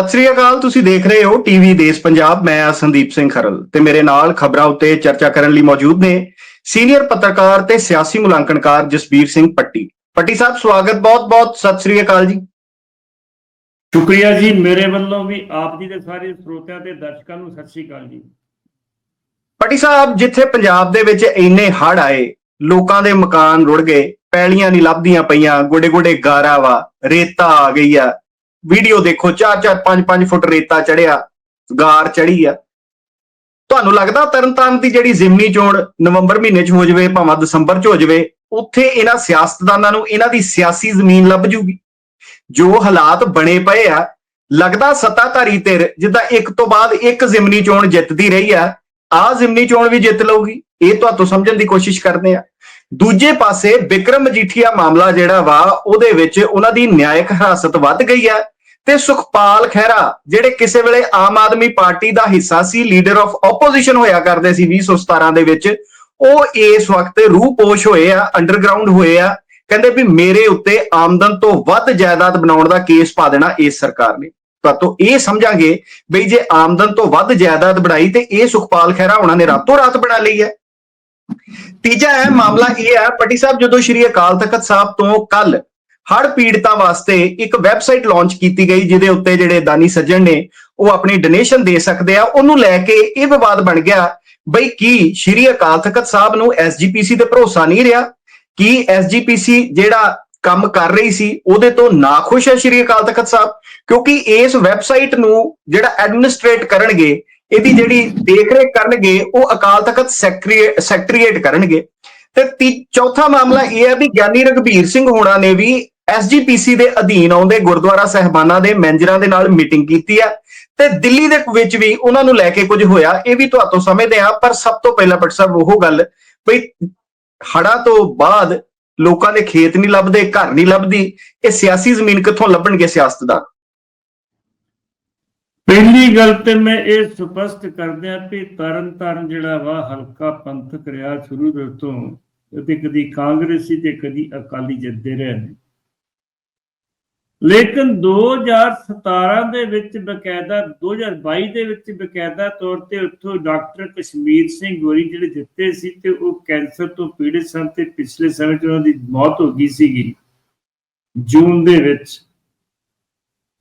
ਸਤਿ ਸ੍ਰੀ ਅਕਾਲ ਤੁਸੀਂ ਦੇਖ ਰਹੇ ਹੋ ਟੀਵੀ ਦੇਸ਼ ਪੰਜਾਬ ਮੈਂ ਆ ਸੰਦੀਪ ਸਿੰਘ ਖਰਲ ਤੇ ਮੇਰੇ ਨਾਲ ਖਬਰਾਂ ਉੱਤੇ ਚਰਚਾ ਕਰਨ ਲਈ ਮੌਜੂਦ ਨੇ ਸੀਨੀਅਰ ਪੱਤਰਕਾਰ ਤੇ ਸਿਆਸੀ ਮੁਲਾਂਕਣਕਾਰ ਜਸਬੀਰ ਸਿੰਘ ਪੱਟੀ। ਪੱਟੀ ਸਾਹਿਬ ਸਵਾਗਤ ਬਹੁਤ-ਬਹੁਤ ਸਤਿ ਸ੍ਰੀ ਅਕਾਲ ਜੀ। ਸ਼ੁਕਰੀਆ ਜੀ ਮੇਰੇ ਵੱਲੋਂ ਵੀ ਆਪ ਜੀ ਦੇ ਸਾਰੇ ਸਰੋਤਿਆਂ ਤੇ ਦਰਸ਼ਕਾਂ ਨੂੰ ਸਤਿ ਸ੍ਰੀ ਅਕਾਲ ਜੀ। ਪੱਟੀ ਸਾਹਿਬ ਜਿੱਥੇ ਪੰਜਾਬ ਦੇ ਵਿੱਚ ਇੰਨੇ ਹੜ੍ਹ ਆਏ ਲੋਕਾਂ ਦੇ ਮਕਾਨ ਰੁੜ ਗਏ ਪੈਲੀਆਂ ਨਹੀਂ ਲੱਭਦੀਆਂ ਪਈਆਂ ਗੋਡੇ-ਗੋਡੇ ਗਾਰਾ ਵਾ ਰੇਤਾ ਆ ਗਈ ਆ। ਵੀਡੀਓ ਦੇਖੋ 4-4 5-5 ਫੁੱਟ ਰੇਤਾ ਚੜਿਆ, ਗਾਰ ਚੜੀ ਆ। ਤੁਹਾਨੂੰ ਲੱਗਦਾ ਤਰਨਤਾਰਨ ਦੀ ਜਿਹੜੀ ਜ਼ਿਮਨੀ ਚੋਣ ਨਵੰਬਰ ਮਹੀਨੇ 'ਚ ਹੋ ਜਾਵੇ, ਭਾਵੇਂ ਦਸੰਬਰ 'ਚ ਹੋ ਜਾਵੇ, ਉੱਥੇ ਇਹਨਾਂ ਸਿਆਸਤਦਾਨਾਂ ਨੂੰ, ਇਹਨਾਂ ਦੀ ਸਿਆਸੀ ਜ਼ਮੀਨ ਲੱਭ ਜੂਗੀ। ਜੋ ਹਾਲਾਤ ਬਣੇ ਪਏ ਆ, ਲੱਗਦਾ ਸੱਤਾਧਾਰੀ ਧਿਰ, ਜਿੱਦਾਂ ਇੱਕ ਤੋਂ ਬਾਅਦ ਇੱਕ ਜ਼ਿਮਨੀ ਚੋਣ ਜਿੱਤਦੀ ਰਹੀ ਆ ਆ ਜ਼ਿਮਨੀ ਚੋਣ ਵੀ ਜਿੱਤ ਲਊਗੀ। ਇਹ ਤੁਹਾਨੂੰ ਸਮਝਣ ਦੀ ਕੋਸ਼ਿਸ਼ ਕਰਦੇ ਆ। ਦੂਜੇ ਪਾਸੇ ਵਿਕਰਮ ਮਜੀਠੀਆ ਮਾਮਲਾ ਜਿਹੜਾ ਵਾ, ਉਹਦੇ ਵਿੱਚ ਉਹਨਾਂ ਦੀ ਨਿਆਇਕ ਹਿਰਾਸਤ ਵੱਧ ਗਈ ਹੈ ਤੇ ਸੁਖਪਾਲ ਖਹਿਰਾ, ਜਿਹੜੇ ਕਿਸੇ ਵੇਲੇ ਆਮ ਆਦਮੀ ਪਾਰਟੀ ਦਾ ਹਿੱਸਾ ਸੀ ਲੀਡਰ ਆਫ ਆਪੋਜੀਸ਼ਨ ਹੋਇਆ ਕਰਦੇ ਸੀ 2017 ਦੇ ਵਿੱਚ, ਉਹ ਇਸ ਵਕਤ ਰੂਪੋਸ਼ ਹੋਏ ਆ ਅੰਡਰਗਰਾਉਂਡ ਹੋਏ ਆ, ਕਹਿੰਦੇ ਵੀ ਮੇਰੇ ਉੱਤੇ ਆਮਦਨ ਤੋਂ ਵੱਧ ਜਾਇਦਾਦ ਬਣਾਉਣ ਦਾ ਕੇਸ ਪਾ ਦੇਣਾ ਇਸ ਸਰਕਾਰ ਨੇ। ਤਾਂ ਇਹ ਸਮਝਾਂਗੇ ਬਈ ਜੇ ਆਮਦਨ ਤੋਂ ਵੱਧ ਜਾਇਦਾਦ ਬਣਾਈ ਤੇ ਇਹ ਸੁਖਪਾਲ ਖਹਿਰਾ ਉਹਨਾਂ ਨੇ ਰਾਤੋਂ ਰਾਤ ਬਣਾ ਲਈ ਹੈ। ਤੀਜਾ ਹੈ ਮਾਮਲਾ ਇਹ ਹੈ, ਪੱਟੀ ਸਾਹਿਬ, ਜਦੋਂ ਸ਼੍ਰੀ ਅਕਾਲ ਤਖਤ ਸਾਹਿਬ ਤੋਂ ਕੱਲ ਹੜ ਪੀੜਤਾਂ ਵਾਸਤੇ ਇੱਕ ਵੈਬਸਾਈਟ ਲਾਂਚ ਕੀਤੀ ਗਈ, ਜਿਹਦੇ ਉੱਤੇ ਜਿਹੜੇ ਦਾਨੀ ਸੱਜਣ ਨੇ, ਉਹ ਆਪਣੀ ਡੋਨੇਸ਼ਨ ਦੇ ਸਕਦੇ ਆ। ਉਹਨੂੰ ਲੈ ਕੇ ਇਹ ਵਿਵਾਦ ਬਣ ਗਿਆ ਬਈ ਕੀ ਸ਼੍ਰੀ ਅਕਾਲ ਤਖਤ ਸਾਹਿਬ ਨੂੰ ਐਸਜੀਪੀਸੀ ਤੇ ਭਰੋਸਾ ਨਹੀਂ ਰਿਹਾ? ਕੀ ਐਸਜੀਪੀਸੀ ਜਿਹੜਾ ਕੰਮ ਕਰ ਰਹੀ ਸੀ, ਉਹਦੇ ਤੋਂ ਨਾਖੁਸ਼ ਹੈ ਸ਼੍ਰੀ ਅਕਾਲ ਤਖਤ ਸਾਹਿਬ? ਕਿਉਂਕਿ ਇਸ ਵੈਬਸਾਈਟ ਨੂੰ ਜਿਹੜਾ ਐਡਮਿਨਿਸਟ੍ਰੇਟ ਕਰਨਗੇ, ਇਹਦੀ ਜਿਹੜੀ ਦੇਖਰੇਖ ਕਰਨਗੇ, ਉਹ ਅਕਾਲ ਤਖਤ ਸੈਕਟਰੀਏਟ ਕਰਨਗੇ। ਤੇ ਚੌਥਾ ਮਾਮਲਾ ਇਹ ਹੈ ਵੀ ਗਿਆਨੀ ਰਗਵੀਰ ਸਿੰਘ ਹੋਣਾ ਨੇ ਵੀ ਐਸਜੀਪੀਸੀ ਦੇ ਅਧੀਨ ਆਉਂਦੇ ਗੁਰਦੁਆਰਾ ਸਹਿਬਾਨਾਂ ਦੇ ਮੈਨੇਜਰਾਂ ਦੇ ਨਾਲ ਮੀਟਿੰਗ ਕੀਤੀ ਹੈ ਤੇ ਦਿੱਲੀ ਦੇ ਵਿੱਚ ਵੀ ਉਹਨਾਂ ਨੂੰ ਲੈ ਕੇ ਕੁਝ ਹੋਇਆ, ਇਹ ਵੀ ਤੁਹਾਤੋਂ ਸਮਝਦੇ ਆ ਪਰ ਸਭ ਤੋਂ ਪਹਿਲਾਂ ਪਟ ਸਾਹਿਬ, ਉਹ ਗੱਲ ਬਈ ਹੜਾ ਤੋਂ ਬਾਅਦ ਲੋਕਾਂ ਦੇ ਖੇਤ ਨਹੀਂ ਲੱਭਦੇ, ਘਰ ਨਹੀਂ ਲੱਭਦੀ, ਇਹ ਸਿਆਸੀ ਜ਼ਮੀਨ ਕਿੱਥੋਂ ਲੱਭਣਗੇ ਸਿਆਸਤਦਾਨ ਪਹਿਲੀ ਗੱਲ ਤੇ ਮੈਂ ਇਹ ਸਪਸ਼ਟ ਕਰਦਿਆਂ ਵੀ ਤਰਨ ਤਾਰਨ ਜਿਹੜਾ ਵਾ ਹਲਕਾ ਪੰਥਕ ਰਿਹਾ ਸ਼ੁਰੂ ਦੇ ਤੋਂ ਤੇ ਕਦੀ ਕਾਂਗਰਸੀ ਤੇ ਕਦੀ ਅਕਾਲੀ ਜਿੱਤਦੇ ਰਹੇ ਨੇ। ਲੇਕਿਨ 2017 ਦੇ ਵਿੱਚ ਬਕਾਇਦਾ 2022 ਦੇ ਵਿੱਚ ਬਕਾਇਦਾ ਤੌਰ ਤੇ ਉੱਥੋਂ ਡਾਕਟਰ ਕਸ਼ਮੀਰ ਸਿੰਘ ਗੋਰੀ ਜਿਹੜੇ ਜਿੱਤੇ ਸੀ ਤੇ ਉਹ ਕੈਂਸਰ ਤੋਂ ਪੀੜਿਤ ਸਨ ਤੇ ਪਿਛਲੇ ਸਮੇਂ 'ਚ ਉਹਨਾਂ ਦੀ ਮੌਤ ਹੋ ਗਈ ਸੀਗੀ, ਜੂਨ ਦੇ ਵਿੱਚ।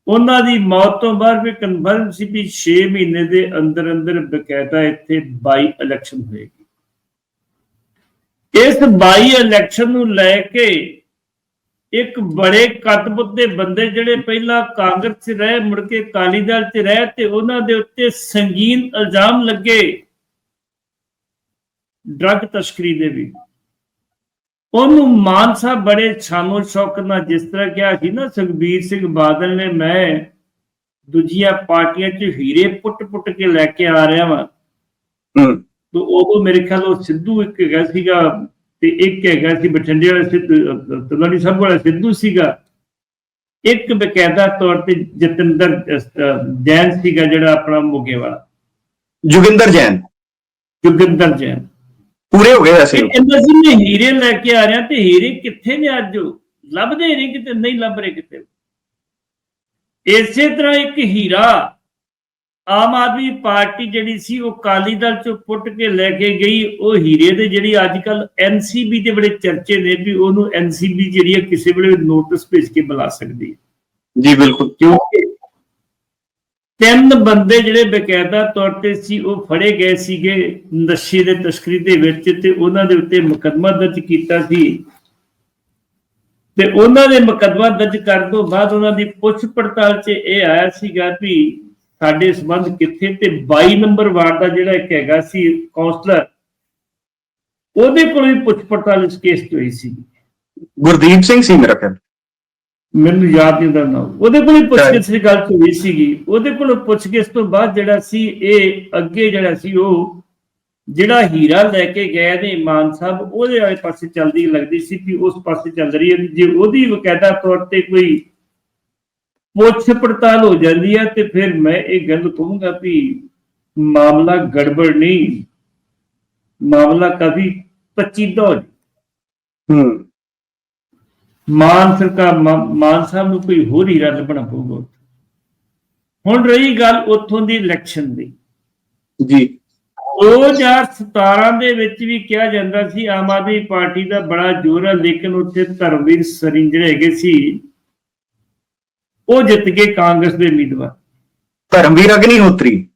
ਉਹਨਾਂ ਦੀ ਮੌਤ ਤੋਂ ਬਾਅਦ ਵੀ ਕਨਫਰਮ ਸੀ ਵੀ 6 ਮਹੀਨੇ ਦੇ ਅੰਦਰ ਅੰਦਰ ਬਕਾਇਦਾ ਇੱਥੇ ਬਾਈ ਇਲੈਕਸ਼ਨ ਹੋਏਗੀ। ਇਸ ਬਾਈ ਇਲੈਕਸ਼ਨ ਨੂੰ ਲੈ ਕੇ ਇੱਕ ਬੜੇ ਕਦਬੁੱਤ ਦੇ ਬੰਦੇ ਜਿਹੜੇ ਪਹਿਲਾਂ ਕਾਂਗਰਸ 'ਚ ਰਹੇ ਮੁੜ ਕੇ ਕਾਲੀ ਦਲ 'ਚ ਰਹੇ ਤੇ ਉਹਨਾਂ ਦੇ ਉੱਤੇ ਸੰਗੀਨ ਇਲਜ਼ਾਮ ਲੱਗੇ। ਡਰੱਗ ਤਸਕਰੀ ਦੇ ਵੀ। ਉਹਨੂੰ ਮਾਨ ਸਾਹਿਬ ਬੜੇ ਛਾਨੋ ਸ਼ੌਕ ਨਾਲ ਜਿਸ ਤਰ੍ਹਾਂ ਕਿਹਾ ਸੀ ਨਾ ਸੁਖਬੀਰ ਸਿੰਘ ਬਾਦਲ ਨੇ ਮੈਂ ਦੂਜੀਆਂ ਪਾਰਟੀਆਂ 'ਚ ਹੀਰੇ ਪੁੱਟ-ਪੁੱਟ ਕੇ ਲੈ ਕੇ ਆ ਰਿਹਾ ਵਾਂ। ਹੂੰ। ਤੇ ਉਦੋਂ ਮੇਰੇ ਖਿਆਲ ਉਹ ਸਿੱਧੂ ਇੱਕ ਹੈਗਾ ਸੀਗਾ ਤੇ ਇੱਕ ਹੈਗਾ ਸੀ ਬਠਿੰਡੇ ਵਾਲਾ ਸਿੱਧੂ ਤਲਵੰਡੀ ਸਾਹਿਬ ਵਾਲਾ ਸਿੱਧੂ ਸੀਗਾ। ਇੱਕ ਬਕਾਇਦਾ ਤੌਰ ਤੇ ਜਤਿੰਦਰ ਜੈਨ ਸੀਗਾ ਜਿਹੜਾ ਆਪਣਾ ਮੋਗੇ ਵਾਲਾ। ਜੁਗਿੰਦਰ ਜੈਨ? ਜੁਗਿੰਦਰ ਜੈਨ। ਪੂਰੇ ਹੋ ਗਏ ਵੈਸੇ। ਉਹ। ਕਹਿੰਦਾ ਸੀ ਮੈਂ ਹੀਰੇ ਲੈ ਕੇ ਆ ਰਿਹਾ ਤੇ ਹੀਰੇ ਕਿੱਥੇ ਨੇ ਅੱਜ? ਲੱਭਦੇ ਨਹੀਂ ਕਿਤੇ? ਨਹੀਂ ਲੱਭ ਰਹੇ ਕਿਤੇ? ਇਸੇ ਤਰ੍ਹਾਂ ਇੱਕ ਹੀਰਾ ਆਮ ਆਦਮੀ ਪਾਰਟੀ ਜਿਹੜੀ ਸੀ ਉਹ ਕਾਲੀ ਦਲ ਚੋਂ ਪੁੱਟ ਕੇ ਲੈ ਕੇ ਗਈ ਉਹ ਹੀਰੇ ਦੇ ਜਿਹੜੀ ਅੱਜ ਕੱਲ ਐਨਸੀਬੀ ਦੇ ਬੜੇ ਚਰਚੇ ਨੇ ਵੀ ਉਹਨੂੰ ਐਨਸੀਬੀ ਜਿਹੜੀ ਹੈ ਕਿਸੇ ਵੇਲੇ ਨੋਟਿਸ ਭੇਜ ਕੇ ਬੁਲਾ ਸਕਦੀ ਹੈ। ਜੀ ਬਿਲਕੁਲ। ਕਿਉਂਕਿ ਤਿੰਨ ਬੰਦੇ ਜਿਹੜੇ ਬਕਾਇਦਾ ਤੌਰ ਤੇ ਸੀ ਉਹ ਫੜੇ ਗਏ ਸੀਗੇ ਨਸ਼ੇ ਦੇ ਤਸਕਰੀ ਦੇ ਵਿੱਚ ਤੇ ਉਹਨਾਂ ਦੇ ਉੱਤੇ ਮੁਕੱਦਮਾ ਦਰਜ ਕੀਤਾ ਸੀ। ਤੇ ਉਹਨਾਂ ਦੇ ਮੁਕੱਦਮਾ ਦਰਜ ਕਰਨ ਤੋਂ ਬਾਅਦ ਉਹਨਾਂ ਦੀ ਪੁੱਛ ਪੜਤਾਲ 'ਚ ਇਹ ਆਇਆ ਸੀਗਾ ਵੀ ਸਾਡੇ ਸਬੰਧ ਕਿੱਥੇ ਤੇ 22 ਨੰਬਰ ਵਾਰਡ ਦਾ ਜਿਹੜਾ ਇੱਕ ਹੈਗਾ ਸੀ ਕਾਉਂਸਲਰ ਉਹਦੇ ਕੋਲ ਵੀ ਪੁੱਛ ਪੜਤਾਲ ਇਸ ਕੇਸ 'ਚ ਹੋਈ ਸੀ। ਗੁਰਦੀਪ ਸਿੰਘ ਸੀ ਮੇਰਾ ਖਿਆਲ। ਮੈਨੂੰ ਯਾਦ ਨਹੀਂ ਦਾ ਨਾਮ। ਉਹਦੇ ਕੋਲ ਹੀ। ਪੁੱਛਗਿੱਛ ਦੀ ਗੱਲ ਹੋਈ ਸੀਗੀ। ਉਹਦੇ ਕੋਲ ਪੁੱਛਗਿੱਛ ਤੋਂ ਬਾਅਦ ਜਿਹੜਾ ਸੀ ਇਹ ਅੱਗੇ ਜਿਹੜਾ ਸੀ ਉਹ ਜਿਹੜਾ ਹੀਰਾ ਲੈ ਕੇ ਗਏ ਨੇ ਮਾਨ ਸਾਹਿਬ ਉਹਦੇ ਵਾਲੇ ਪਾਸੇ ਚੱਲਦੀ ਲੱਗਦੀ ਸੀ ਕਿ ਉਸ ਪਾਸੇ ਚੱਲ ਰਹੀ ਹੈ। ਜੇ ਉਹਦੀ ਵਕਾਇਦਾ ਤੌਰ ਤੇ ਕੋਈ ਪੁੱਛ ਪੜਤਾਲ ਹੋ ਜਾਂਦੀ ਹੈ ਤੇ ਫਿਰ ਮੈਂ ਇਹ ਗੱਲ ਕਹੂੰਗਾ ਵੀ ਮਾਮਲਾ ਗੜਬੜ ਨਹੀਂ। ਮਾਮਲਾ ਕਾਫੀ ਪਚੀਦਾ ਹੋ ਹੂੰ। ਮਾਨ ਸਰਕਾਰ ਮਾ- ਮਾਨ ਸਾਹਿਬ ਨੂੰ ਕੋਈ ਹੋਰ ਹੀਰਾ ਲੱਭਣਾ ਪਊਗਾ ਹੁਣ ਰਹੀ ਗੱਲ ਉੱਥੋਂ ਦੀ ਇਲੈਕਸ਼ਨ ਦੀ। ਜੀ। 2017 ਦੇ ਵਿੱਚ ਵੀ ਕਿਹਾ ਜਾਂਦਾ ਸੀ ਆਮ ਆਦਮੀ ਪਾਰਟੀ ਦਾ ਬੜਾ ਜ਼ੋਰ ਹੈ ਲੇਕਿਨ ਉੱਥੇ ਧਰਮਵੀਰ ਸਰਿੰਜ ਜਿਹੜੇ ਹੈਗੇ ਸੀ। ਉਹ ਜਿੱਤ ਗਏ ਕਾਂਗਰਸ ਦੇ ਉਮੀਦਵਾਰ। ਧਰਮਵੀਰ ਅਗਨੀਹੋਤਰੀ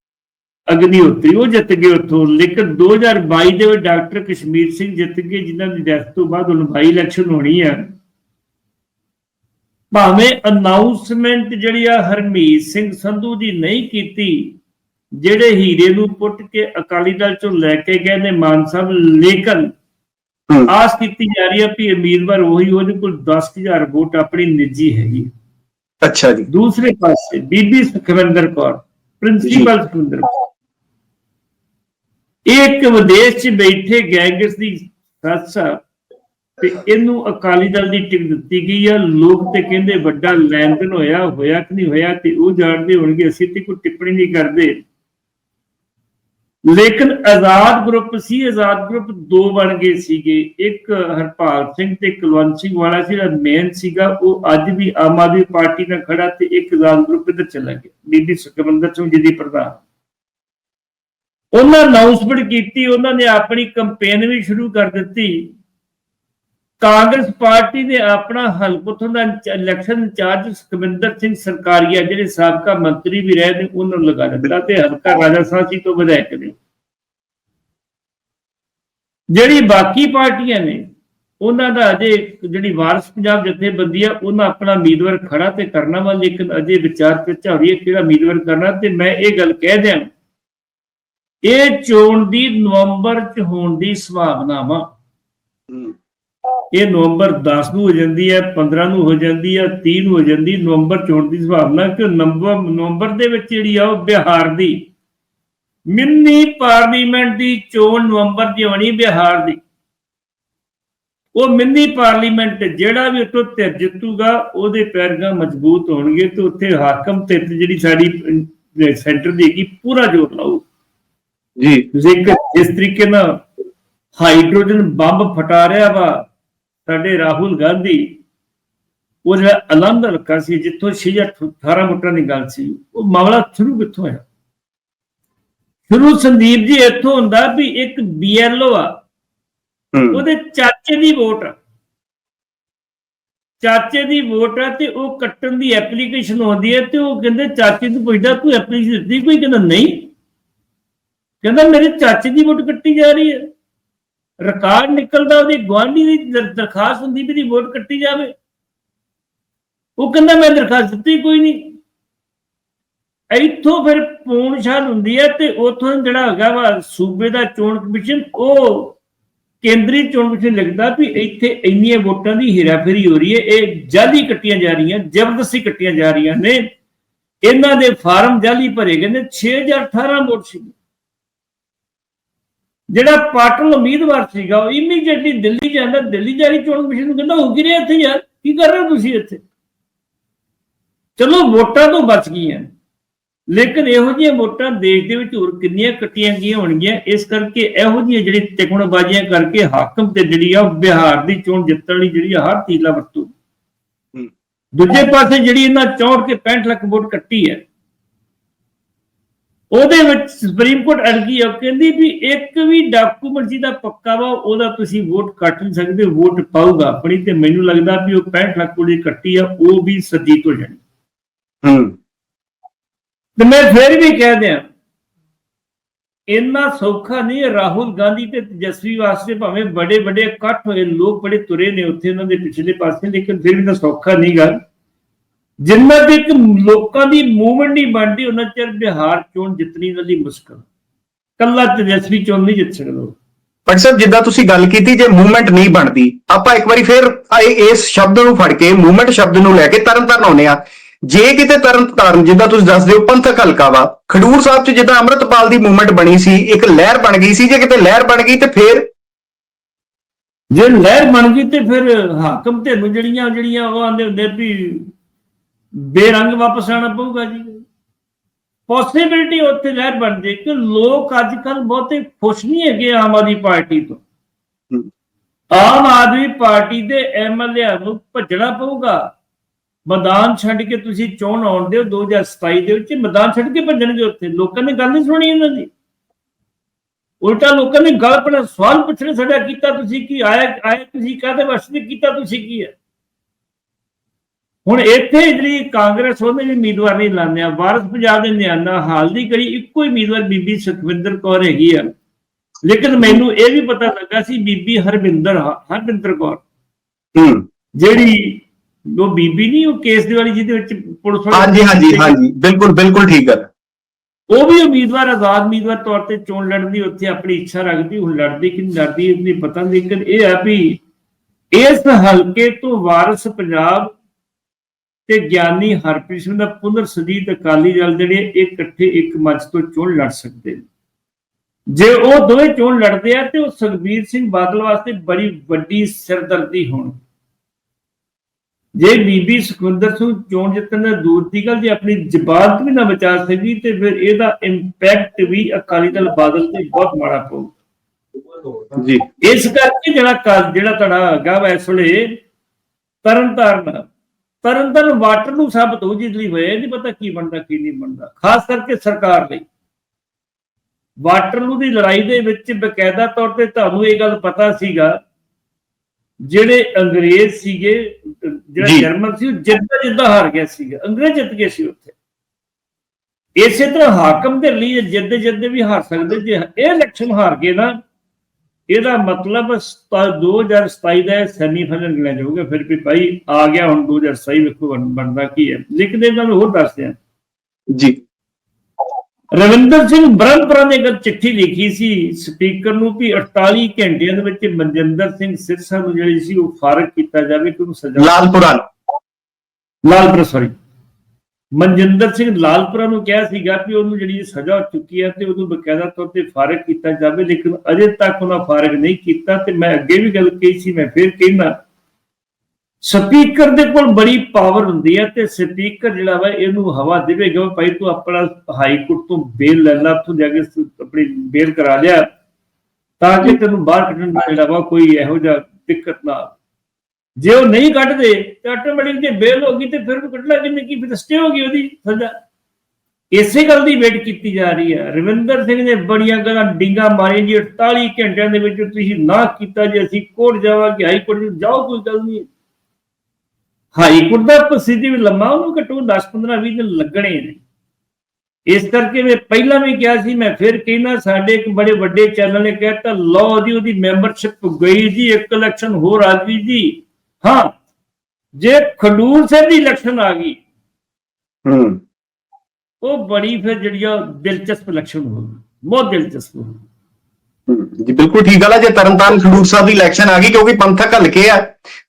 ਅਗਨੀਹੋਤਰੀ ਉਹ ਜਿੱਤ ਗਏ ਉੱਥੋਂ। ਲੇਕਿਨ 2022 ਦੇ ਵਿੱਚ ਡਾਕਟਰ ਕਸ਼ਮੀਰ ਸਿੰਘ ਜਿੱਤ ਗਏ ਜਿਨ੍ਹਾਂ ਦੀ ਡੈਥ ਤੋਂ ਬਾਅਦ ਹੁਣ ਬਾਈ ਇਲੈਕਸ਼ਨ ਹੋਣੀ ਹੈ ਭਾਵੇਂ ਅਨਾਉਂਸਮੈਂਟ ਜਿਹੜੀ ਆ ਹਰਮੀਤ ਸਿੰਘ ਸੰਧੂ ਦੀ ਨਹੀਂ ਕੀਤੀ ਜਿਹੜੇ ਹੀਰੇ ਨੂੰ ਪੁੱਟ ਕੇ ਅਕਾਲੀ ਦਲ ਚੋਂ ਲੈ ਕੇ ਗਏ ਨੇ ਮਾਨ ਸਾਹਿਬ ਲੇਕਿਨ। ਆਸ ਕੀਤੀ ਜਾ ਰਹੀ ਹੈ ਕਿ ਉਮੀਦਵਾਰ ਉਹੀ ਉਹਦੇ ਕੋਲ 10000 ਵੋਟ ਆਪਣੀ ਨਿੱਜੀ ਹੈਗੀ। ਅੱਛਾ ਜੀ। ਦੂਸਰੇ ਪਾਸੇ ਬੀਬੀ ਸੁਖਵਿੰਦਰ ਕੌਰ ਪ੍ਰਿੰਸੀਪਲ ਸੁਖਵਿੰਦਰ ਇਹ ਇੱਕ ਵਿਦੇਸ਼ 'ਚ ਬੈਠੇ ਗੈਂਗਸ ਦੀ ਸੱਸ ਤੇ ਇਹਨੂੰ ਅਕਾਲੀ ਦਲ ਦੀ ਟਿਕਟ ਦਿੱਤੀ ਗਈ ਆ। ਲੋਕ ਤੇ ਕਹਿੰਦੇ ਵੱਡਾ ਲੈਣ ਦੇਣ ਹੋਇਆ ਹੋਇਆ ਕਿ ਨਹੀਂ ਹੋਇਆ ਤੇ ਉਹ ਜਾਣਦੇ ਹੋਣਗੇ ਅਸੀਂ ਤੇ ਕੋਈ ਟਿੱਪਣੀ ਨਹੀਂ ਕਰਦੇ। ਲੇਕਿਨ ਆਜ਼ਾਦ ਗਰੁੱਪ ਸੀ, ਆਜ਼ਾਦ ਗਰੁੱਪ ਦੋ ਬਣ ਗਏ ਸੀਗੇ। ਇੱਕ ਹਰਪਾਲ ਸਿੰਘ ਤੇ ਕੁਲਵੰਤ ਸਿੰਘ ਵਾਲਾ ਸੀ, ਜਿਹੜਾ ਮੇਨ ਸੀਗਾ। ਉਹ ਅੱਜ ਵੀ ਆਮ ਆਦਮੀ ਪਾਰਟੀ ਨਾਲ ਖੜਾ ਤੇ ਇੱਕ ਆਜ਼ਾਦ ਗਰੁੱਪ ਇੱਧਰ ਚਲਾ ਗਿਆ। ਬੀਬੀ ਸੁਖਵਿੰਦਰ ਸਿੰਘ ਜੀ ਦੀ ਪ੍ਰਧਾਨ। ਉਹਨਾਂ ਅਨਾਉਂਸਮੈਂਟ ਕੀਤੀ, ਉਹਨਾਂ ਨੇ ਆਪਣੀ ਕੈਂਪੇਨ ਵੀ ਸ਼ੁਰੂ ਕਰ ਦਿੱਤੀ। ਕਾਂਗਰਸ ਪਾਰਟੀ ਨੇ ਆਪਣਾ ਹਲਕਾ ਦਾ ਇਲੈਕਸ਼ਨ ਇੰਚਾਰਜ ਸੁਖਵਿੰਦਰ ਸਿੰਘ ਸਰਕਾਰੀਆ, ਜਿਹੜੇ ਸਾਬਕਾ ਮੰਤਰੀ ਵੀ ਰਹੇ ਨੇ, ਉਹਨਾਂ ਨੂੰ ਲਗਾ ਦਿੱਤਾ ਤੇ ਹਲਕਾ ਰਾਜਾ ਸਾਂਸੀ ਤੋਂ ਵਿਧਾਇਕ ਨੇ। ਜਿਹੜੀ ਬਾਕੀ ਪਾਰਟੀਆਂ ਨੇ, ਉਹਨਾਂ ਦਾ ਅਜੇ ਜਿਹੜੀ ਵਾਰਸ ਪੰਜਾਬ ਜਥੇਬੰਦੀ ਆ, ਉਹਨਾਂ ਆਪਣਾ ਉਮੀਦਵਾਰ ਖੜਾ ਤੇ ਕਰਨਾ ਵਾ, ਲੇਕਿਨ ਅਜੇ ਵਿਚਾਰ ਚਰਚਾ ਹੋ ਰਹੀ ਹੈ ਕਿਹੜਾ ਉਮੀਦਵਾਰ ਕਰਨਾ, ਤੇ ਮੈਂ ਇਹ ਗੱਲ ਕਹਿ ਦਿਆਂ, ਇਹ ਚੋਣ ਦੀ ਨਵੰਬਰ ਚ ਹੋਣ ਦੀ ਸੰਭਾਵਨਾ ਵਾ। ਇਹ ਨਵੰਬਰ 10 ਨੂੰ ਹੋ ਜਾਂਦੀ ਹੈ 15 ਨੂੰ ਹੋ ਜਾਂਦੀ ਹੈ 30 ਨੂੰ ਹੋ ਜਾਂਦੀ ਨਵੰਬਰ ਚੋਣ ਦੀ ਸੰਭਾਵਨਾ ਕਿ ਨਵੰਬਰ ਨਵੰਬਰ ਦੇ ਵਿੱਚ ਜਿਹੜੀ ਆ ਉਹ ਬਿਹਾਰ ਦੀ ਮਿੰਨੀ ਪਾਰਲੀਮੈਂਟ ਦੀ ਚੋਣ ਨਵੰਬਰ ਦੀ ਹੋਣੀ ਬਿਹਾਰ ਦੀ। ਉਹ ਮਿੰਨੀ ਪਾਰਲੀਮੈਂਟ ਜਿਹੜਾ ਵੀ ਉੱਥੋਂ ਧਿਰ ਜਿੱਤੂਗਾ ਉਹਦੇ ਪੈਰਗਾ ਮਜ਼ਬੂਤ ਹੋਣਗੇ ਤੇ ਉੱਥੇ ਹਾਕਮ ਤੇ ਜਿਹੜੀ ਸਾਡੀ ਸੈਂਟਰ ਦੀ ਹੈਗੀ ਪੂਰਾ ਜ਼ੋਰ ਲਾਊ। ਜੀ। ਤੁਸੀਂ ਇੱਕ ਜਿਸ ਤਰੀਕੇ ਨਾਲ ਹਾਈਡਰੋਜਨ ਬੰਬ ਫਟਾ ਰਿਹਾ ਵਾ ਸਾਡੇ ਰਾਹੁਲ ਗਾਂਧੀ ਉਹ ਜਿਹੜਾ ਆਨੰਦ ਹਲਕਾ ਸੀ ਜਿੱਥੋਂ 618 ਵੋਟਾਂ ਦੀ ਗੱਲ ਸੀ ਉਹ ਮਾਮਲਾ ਸ਼ੁਰੂ ਕਿੱਥੋਂ ਹੋਇਆ? ਸ਼ੁਰੂ ਸੰਦੀਪ ਜੀ ਇੱਥੋਂ ਹੁੰਦਾ ਵੀ ਇੱਕ ਬੀਐਲਓ ਆ। ਉਹਦੇ ਚਾਚੇ ਦੀ ਵੋਟ ਆ। ਚਾਚੇ ਦੀ ਵੋਟ ਆ ਤੇ ਉਹ ਕੱਟਣ ਦੀ ਐਪਲੀਕੇਸ਼ਨ ਆਉਂਦੀ ਹੈ ਤੇ ਉਹ ਕਹਿੰਦੇ ਚਾਚੇ ਨੂੰ ਪੁੱਛਦਾ ਤੂੰ ਐਪਲੀਕੇਸ਼ਨ ਦਿੱਤੀ ਕੋਈ ਕਹਿੰਦਾ ਨਹੀਂ। ਕਹਿੰਦਾ ਮੇਰੇ ਚਾਚੇ ਦੀ ਵੋਟ ਕੱਟੀ ਜਾ ਰਹੀ ਹੈ। ਰਿਕਾਰਡ ਨਿਕਲਦਾ, ਉਹਦੀ ਗਵਾਂਢੀ ਦੀ ਦਰਖਾਸਤ ਹੁੰਦੀ ਵੀ ਦੀ ਵੋਟ ਕੱਟੀ ਜਾਵੇ। ਉਹ ਕਹਿੰਦਾ, ਮੈਂ ਦਰਖਾਸਤ ਦਿੱਤੀ, ਕੋਈ ਨਹੀਂ। ਇੱਥੋਂ ਫਿਰ ਪੂਣ ਛਾਲ ਹੁੰਦੀ ਹੈ ਤੇ ਉਥੋਂ ਜਿਹੜਾ ਹੈਗਾ ਵਾ, ਸੂਬੇ ਦਾ ਚੋਣ ਕਮਿਸ਼ਨ, ਉਹ ਕੇਂਦਰੀ ਚੋਣ ਕਮਿਸ਼ਨ ਲਿਖਦਾ ਵੀ ਇੱਥੇ ਇੰਨੀਆਂ ਵੋਟਾਂ ਦੀ ਹੇਰਾਫੇਰੀ ਹੋ ਰਹੀ ਹੈ, ਇਹ ਜਾਲੀ ਕੱਟੀਆਂ ਜਾ ਰਹੀਆਂ, ਜ਼ਬਰਦਸਤੀ ਕੱਟੀਆਂ ਜਾ ਰਹੀਆਂ ਨੇ। ਇਹਨਾਂ ਦੇ ਫਾਰਮ ਜਾਲੀ ਭਰੇ ਗਏ ਨੇ 6018 ਵੋਟ ਸੀ ਜਿਹੜਾ ਪਾਟਲ ਉਮੀਦਵਾਰ ਸੀਗਾ ਉਹ ਇਮੀਡੀਏਟਲੀ ਦਿੱਲੀ ਜਾਂਦਾ ਦਿੱਲੀ ਜਾਰੀ ਚੋਣ ਕਮਿਸ਼ਨ ਨੂੰ ਕਹਿੰਦਾ ਹੋ ਕੀ ਰਿਹਾ ਇੱਥੇ ਯਾਰ? ਕੀ ਕਰ ਰਹੇ ਹੋ ਤੁਸੀਂ ਇੱਥੇ? ਚਲੋ ਵੋਟਾਂ ਤੋਂ ਬਚ ਗਈਆਂ। ਲੇਕਿਨ ਇਹੋ ਜਿਹੀਆਂ ਵੋਟਾਂ ਦੇਸ਼ ਦੇ ਵਿੱਚ ਹੋਰ ਕਿੰਨੀਆਂ ਕੱਟੀਆਂ ਗਈਆਂ ਹੋਣਗੀਆਂ ਇਸ ਕਰਕੇ ਇਹੋ ਜਿਹੀਆਂ ਜਿਹੜੀ ਤਿਕਣਬਾਜ਼ੀਆਂ ਕਰਕੇ ਹਾਕਮ ਤੇ ਜਿਹੜੀ ਆ ਬਿਹਾਰ ਦੀ ਚੋਣ ਜਿੱਤਣ ਲਈ ਜਿਹੜੀ ਆ ਹਰ ਤੀਲਾ ਵਰਤੂ। ਦੂਜੇ ਪਾਸੇ ਜਿਹੜੀ ਇਹਨਾਂ 64 ਕੇ 65 ਲੱਖ ਵੋਟ ਕੱਟੀ ਹੈ ਉਹਦੇ ਵਿੱਚ ਸੁਪਰੀਮ ਕੋਰਟ ਅਰਗੀ ਆ ਕਹਿੰਦੀ ਵੀ ਇੱਕ ਵੀ ਡਾਕੂਮੈਂਟ ਜਿਹਦਾ ਪੱਕਾ ਵਾ ਉਹਦਾ ਤੁਸੀਂ ਵੋਟ ਕੱਟ ਨਹੀਂ ਸਕਦੇ ਵੋਟ ਪਾਊਗਾ। ਆਪਣੀ ਤੇ ਮੈਨੂੰ ਲੱਗਦਾ ਵੀ ਉਹ 65 ਲੱਖ ਦੀ ਕੱਟੀ ਆ ਉਹ ਵੀ ਸਦੀਕ ਹੋ ਜਾਣੀ। ਹੂੰ। ਤੇ ਮੈਂ ਫਿਰ ਵੀ ਕਹਿ ਦਿਆਂ ਇੰਨਾ ਸੌਖਾ ਨਹੀਂ ਰਾਹੁਲ ਗਾਂਧੀ ਤੇ ਤੇਜਸਵੀ ਵਾਸਤੇ ਭਾਵੇਂ ਬੜੇ ਬੜੇ ਇਕੱਠ ਹੋਏ ਲੋਕ ਬੜੇ ਤੁਰੇ ਨੇ ਉੱਥੇ ਉਹਨਾਂ ਦੇ ਪਿਛਲੇ ਪਾਸੇ ਲੇਕਿਨ ਫਿਰ ਵੀ ਤਾਂ ਸੌਖਾ ਨਹੀਂ ਗੱਲ ਜਿੰਨਾ ਤੱਕ ਲੋਕਾਂ ਦੀ ਮੂਵਮੈਂਟ ਨਹੀਂ ਬਣਦੀ ਉਹਨਾਂ ਚਿਰ ਬਿਹਾਰ ਚੋਣ ਜਿੱਤਣੀ ਉਹਨਾਂ ਲਈ ਮੁਸ਼ਕਲ ਕੱਲਾ ਤੇਜਸਵੀ ਚੋਣ ਨਹੀਂ ਜਿੱਤ ਸਕਦਾ। ਪਰ ਸਰ ਜਿੱਦਾਂ ਤੁਸੀਂ ਗੱਲ ਕੀਤੀ ਜੇ ਮੂਵਮੈਂਟ ਨਹੀਂ ਬਣਦੀ ਆਪਾਂ ਇੱਕ ਵਾਰੀ ਫਿਰ ਇਸ ਸ਼ਬਦ ਨੂੰ ਫੜ ਕੇ ਮੂਵਮੈਂਟ ਸ਼ਬਦ ਨੂੰ ਲੈ ਕੇ ਤਰਨ ਤਾਰਨ ਆਉਂਦੇ ਆ ਜੇ ਕਿਤੇ ਤਰਨ ਤਾਰਨ ਜਿੱਦਾਂ ਤੁਸੀਂ ਦੱਸਦੇ ਹੋ ਪੰਥਕ ਹਲਕਾ ਵਾ ਖਡੂਰ ਸਾਹਿਬ 'ਚ ਜਿੱਦਾਂ ਅੰਮ੍ਰਿਤਪਾਲ ਦੀ ਮੂਵਮੈਂਟ ਬਣੀ ਸੀ ਇੱਕ ਲਹਿਰ ਬਣ ਗਈ ਸੀ ਜੇ ਕਿਤੇ ਲਹਿਰ ਬਣ ਗਈ ਤੇ ਫਿਰ ਜੇ ਲਹਿਰ ਬਣ ਗਈ ਤੇ ਫਿਰ ਹਾਕਮ ਤੇ ਨੂੰ ਜਿਹੜੀਆਂ ਜਿਹੜੀਆਂ ਉਹ ਆਂਦੇ ਹੁੰਦੇ ਵੀ ਬੇਰੰਗ ਵਾਪਸ ਆਣਾ ਪਊਗਾ ਜੀ। ਪੋਸਿਬਿਲਿਟੀ ਉੱਥੇ ਲਹਿਰ ਬਣ ਜੇ ਕਿ ਲੋਕ ਅੱਜ ਕੱਲ ਬਹੁਤੇ ਖੁਸ਼ ਨਹੀਂ ਹੈਗੇ ਆਮ ਆਦਮੀ ਪਾਰਟੀ ਤੋਂ। ਆਮ ਆਦਮੀ ਪਾਰਟੀ ਦੇ ਐਮਐਲਏ ਨੂੰ ਭੱਜਣਾ ਪਊਗਾ। ਮੈਦਾਨ ਛੱਡ ਕੇ ਤੁਸੀਂ ਚੋਣ ਆਉਂਦੇ ਹੋ 2027 ਦੇ ਵਿੱਚ ਮੈਦਾਨ ਛੱਡ ਕੇ ਭੱਜਣਗੇ ਉੱਥੇ। ਲੋਕਾਂ ਨੇ ਗੱਲ ਨਹੀਂ ਸੁਣੀ ਇਹਨਾਂ ਦੀ। ਉਲਟਾ ਲੋਕਾਂ ਨੇ ਗੱਲ ਪਰ ਸਵਾਲ ਪੁੱਛਣੇ ਸਾਡਾ ਕੀਤਾ ਤੁਸੀਂ ਕੀ ਆਇਆ ਆਇਆ ਤੁਸੀਂ ਕਾਹਦੇ ਵਾਸਤੇ ਕੀਤਾ ਤੁਸੀਂ ਕੀ ਹੈ? ਹੁਣ ਇੱਥੇ ਜਿਹੜੀ ਕਾਂਗਰਸ ਉਹਨੇ ਵੀ ਉਮੀਦਵਾਰ ਨਹੀਂ ਲਾਣਿਆ ਵਾਰਸ ਪੰਜਾਬ ਦੇ ਨਿਆਣਾ ਹਾਲ ਦੀ ਕਰੀ ਇੱਕੋ ਹੀ ਉਮੀਦਵਾਰ ਬੀਬੀ ਸੁਖਵਿੰਦਰ ਕੌਰ ਹੈਗੀ ਆ। ਲੇਕਿਨ ਮੈਨੂੰ ਇਹ ਵੀ ਪਤਾ ਲੱਗਾ ਸੀ ਬੀਬੀ ਹਰਵਿੰਦਰ ਹਰਵਿੰਦਰ ਕੌਰ। ਹੂੰ। ਜਿਹੜੀ ਉਹ ਬੀਬੀ ਨਹੀਂ ਉਹ ਕੇਸ ਦੀ ਵਾਲੀ ਜਿਹਦੇ ਵਿੱਚ ਪੁਲਿਸ ਵਾਲੇ ਹਾਂਜੀ ਹਾਂਜੀ ਹਾਂਜੀ। ਬਿਲਕੁਲ ਬਿਲਕੁਲ ਠੀਕ ਹੈ ਉਹ ਵੀ ਉਮੀਦਵਾਰ ਆਜ਼ਾਦ ਉਮੀਦਵਾਰ ਤੌਰ ਤੇ ਚੋਣ ਲੜਨ ਦੀ ਉੱਥੇ ਆਪਣੀ ਇੱਛਾ ਰੱਖਦੀ ਹੁਣ ਲੜਦੀ ਕਿ ਨਹੀਂ ਲੜਦੀ ਇਹ ਨਹੀਂ ਪਤਾ। ਲੇਕਿਨ ਇਹ ਆ ਵੀ ਇਸ ਹਲਕੇ ਤੋਂ ਵਾਰਿਸ ਪੰਜਾਬ ਤੇ ਗਿਆਨੀ ਹਰਪ੍ਰੀਤ ਸਿੰਘ ਦਾ ਪੁਨਰ ਸਦੀਤ ਅਕਾਲੀ ਦਲ ਜਿਹੜੇ ਇਹ ਇਕੱਠੇ ਇੱਕ ਮੰਚ ਤੋਂ ਚੋਣ ਲੜ ਸਕਦੇ ਨੇ। ਜੇ ਉਹ ਦੋਵੇਂ ਚੋਣ ਲੜਦੇ ਆ ਤੇ ਉਹ ਸੁਖਬੀਰ ਸਿੰਘ ਬਾਦਲ ਵਾਸਤੇ ਬੜੀ ਵੱਡੀ ਸਿਰਦਰਦੀ ਹੋਣੀ। ਜੇ ਬੀਬੀ ਸੁਖਵਿੰਦਰ ਸਿੰਘ ਚੋਣ ਜਿੱਤਣ ਦਾ ਦੂਰ ਦੀ ਗੱਲ ਜੇ ਆਪਣੀ ਜ਼ਬਾਨ ਵੀ ਨਾ ਬਚਾ ਸਕੀ ਤੇ ਫਿਰ ਇਹਦਾ ਇੰਪੈਕਟ ਵੀ ਅਕਾਲੀ ਦਲ ਬਾਦਲ ਤੇ ਬਹੁਤ ਮਾੜਾ ਪਊ ਜੀ। ਇਸ ਕਰਕੇ ਜਿਹੜਾ ਜਿਹੜਾ ਤੁਹਾਡਾ ਹੈਗਾ ਇਸ ਵੇਲੇ ਤਰਨਤਾਰਨ ਤਰਨਤਾਰਨ ਵਾਟਰ ਨੂੰ ਸਾਬਤ ਹੋ ਜਿਸ ਲਈ ਹੋਇਆ ਨਹੀਂ ਪਤਾ ਕੀ ਬਣਦਾ ਕੀ ਨਹੀਂ ਬਣਦਾ। ਖਾਸ ਕਰਕੇ ਸਰਕਾਰ ਲਈ। ਵਾਟਰਲੂ ਦੀ ਲੜਾਈ ਦੇ ਵਿੱਚ ਬਕਾਇਦਾ ਤੌਰ ਤੇ ਤੁਹਾਨੂੰ ਇਹ ਗੱਲ ਪਤਾ ਸੀਗਾ ਜਿਹੜੇ ਅੰਗਰੇਜ਼ ਸੀਗੇ ਜਿਹੜਾ। ਜਰਮਨ ਸੀ ਉਹ ਜਿੱਦਾਂ ਜਿੱਦਾਂ ਹਾਰ ਗਿਆ ਸੀਗਾ ਅੰਗਰੇਜ਼ ਜਿੱਤ ਗਏ ਸੀ ਉੱਥੇ। ਇਸੇ ਤਰ੍ਹਾਂ ਹਾਕਮ ਦੇ ਲਈ ਜਿੱਦ ਜਿੱਦ ਵੀ ਹਾਰ ਸਕਦੇ ਜੇ ਇਹ ਇਲੈਕਸ਼ਨ ਹਾਰ ਗਏ ਨਾ ਇਹਦਾ ਮਤਲਬ ਸਤਾ- 2027 ਦਾ ਸੈਮੀਫਾਈਨਲ ਲੈ ਜਾਊਗਾ ਫਿਰ ਵੀ ਭਾਈ ਆ ਗਿਆ ਹੁਣ 2027 ਵੇਖੋ ਬਣ- ਬਣਦਾ ਕੀ ਹੈ। ਲੇਕਿਨ ਇਹਨਾਂ ਨੂੰ ਹੋਰ ਦੱਸਦੇ ਆ ਜੀ। ਰਵਿੰਦਰ ਸਿੰਘ ਬ੍ਰਹਮਪੁਰਾ ਨੇ ਇੱਕ ਚਿੱਠੀ ਲਿਖੀ ਸੀ ਸਪੀਕਰ ਨੂੰ ਵੀ 48 ਘੰਟਿਆਂ ਦੇ ਵਿੱਚ ਮਨਜਿੰਦਰ ਸਿੰਘ ਸਿਰਸਾ ਨੂੰ ਜਿਹੜੀ ਸੀ ਉਹ ਫਾਰਗ ਕੀਤਾ ਜਾਵੇ ਕਿ ਉਹਨੂੰ ਸਜ਼ਾ ਲਾਲਪੁਰਾ ਲਾਲਪੁਰਾ ਸੌਰੀ ਮਨਜਿੰਦਰ ਸਿੰਘ ਲਾਲਪੁਰਾ ਨੂੰ ਕਿਹਾ ਸੀਗਾ ਕਿ ਉਹਨੂੰ ਜਿਹੜੀ ਸਜ਼ਾ ਹੋ ਚੁੱਕੀ ਹੈ ਤੇ ਉਹਨੂੰ ਬਕਾਇਦਾ ਤੌਰ ਤੇ ਫਾਰਗ ਕੀਤਾ ਜਾਵੇ, ਲੇਕਿਨ ਅਜੇ ਤੱਕ ਉਹਨਾਂ ਫਾਰਗ ਨਹੀਂ ਕੀਤਾ ਤੇ ਮੈਂ ਅੱਗੇ ਵੀ ਗੱਲ ਕਹੀ ਸੀ, ਮੈਂ ਫਿਰ ਕਹਿਣਾ ਸਪੀਕਰ ਦੇ ਕੋਲ ਬੜੀ ਪਾਵਰ ਹੁੰਦੀ ਹੈ ਤੇ ਸਪੀਕਰ ਜਿਹੜਾ ਵਾ ਇਹਨੂੰ ਹਵਾ ਦੇਵੇਗਾ ਭਾਈ ਤੂੰ ਆਪਣਾ ਹਾਈ ਕੋਰਟ ਤੋਂ ਬੇਲ ਲੈ ਲਾ ਤੂੰ ਜਾ ਕੇ ਆਪਣੀ ਬੇਲ ਕਰਾ ਲਿਆ, ਤਾਂ ਕਿ ਤੈਨੂੰ ਬਾਹਰ ਕੱਢਣ ਦਾ ਜਿਹੜਾ ਵਾ ਕੋਈ ਇਹੋ ਜਿਹਾ ਦਿੱਕਤ ਨਾ ਜੇ ਉਹ ਨਹੀਂ ਕੱਢਦੇ ਤੇ ਆਟੋਮੈਟਿਕ ਜੇ ਬੇਲ ਹੋ ਗਈ ਤੇ ਫਿਰ ਉਹ ਕੱਢਣਾ ਕਿੰਨੇ ਕੀ, ਫਿਰ ਸਟੇ ਹੋ ਗਈ ਉਹਦੀ ਸਜ਼ਾ। ਇਸੇ ਗੱਲ ਦੀ ਵੇਟ ਕੀਤੀ ਜਾ ਰਹੀ ਹੈ। ਰਵਿੰਦਰ ਸਿੰਘ ਨੇ ਬੜੀਆਂ ਗੱਲਾਂ ਡਿੰਗਾ ਮਾਰੀਆਂ ਜੀ 48 ਘੰਟਿਆਂ ਦੇ ਵਿੱਚ ਤੁਸੀਂ ਨਾ ਕੀਤਾ ਜੇ ਅਸੀਂ ਕੋਰਟ ਜਾਵਾਂਗੇ, ਹਾਈ ਕੋਰਟ ਨੂੰ ਜਾਓ, ਕੋਈ ਗੱਲ ਨਹੀਂ। ਹਾਈ ਕੋਰਟ ਦਾ ਪ੍ਰਸਿੱਧੀ ਵੀ ਲੰਮਾ, ਉਹਨੂੰ ਘੱਟੋ 10 15 20 ਦਿਨ ਲੱਗਣੇ ਨੇ। ਇਸ ਕਰਕੇ ਮੈਂ ਪਹਿਲਾਂ ਵੀ ਕਿਹਾ ਸੀ, ਮੈਂ ਫਿਰ ਕਹਿਣਾ ਸਾਡੇ ਇੱਕ ਬੜੇ ਵੱਡੇ ਚੈਨਲ ਨੇ ਕਹਿਤਾ ਲੋ ਜੀ, ਉਹਦੀ ਮੈਂਬਰਸ਼ਿਪ ਗਈ ਜੀ, ਇੱਕ ਇਲੈਕਸ਼ਨ ਹੋਰ ਆ ਗਈ ਜੀ। ਹਾਂ ਜੇ ਖਡੂਰ ਸਾਹਿਬ ਦੀ ਇਲੈਕਸ਼ਨ ਆ ਗਈ ਹੂੰ। ਉਹ ਬੜੀ ਫਿਰ ਜਿਹੜੀ ਆ ਦਿਲਚਸਪ ਇਲੈਕਸ਼ਨ ਹੋਊਗੀ ਬਹੁਤ ਦਿਲਚਸਪ ਹੋਊਗੀ ਹੂੰ, ਜੀ ਬਿਲਕੁਲ ਠੀਕ ਗੱਲ ਹੈ ਜੇ ਤਰਨਤਾਰਨ ਖਡੂਰ ਸਾਹਿਬ ਦੀ ਇਲੈਕਸ਼ਨ ਆ ਗਈ ਕਿਉਂਕਿ ਪੰਥਕ ਹਲਕੇ ਆ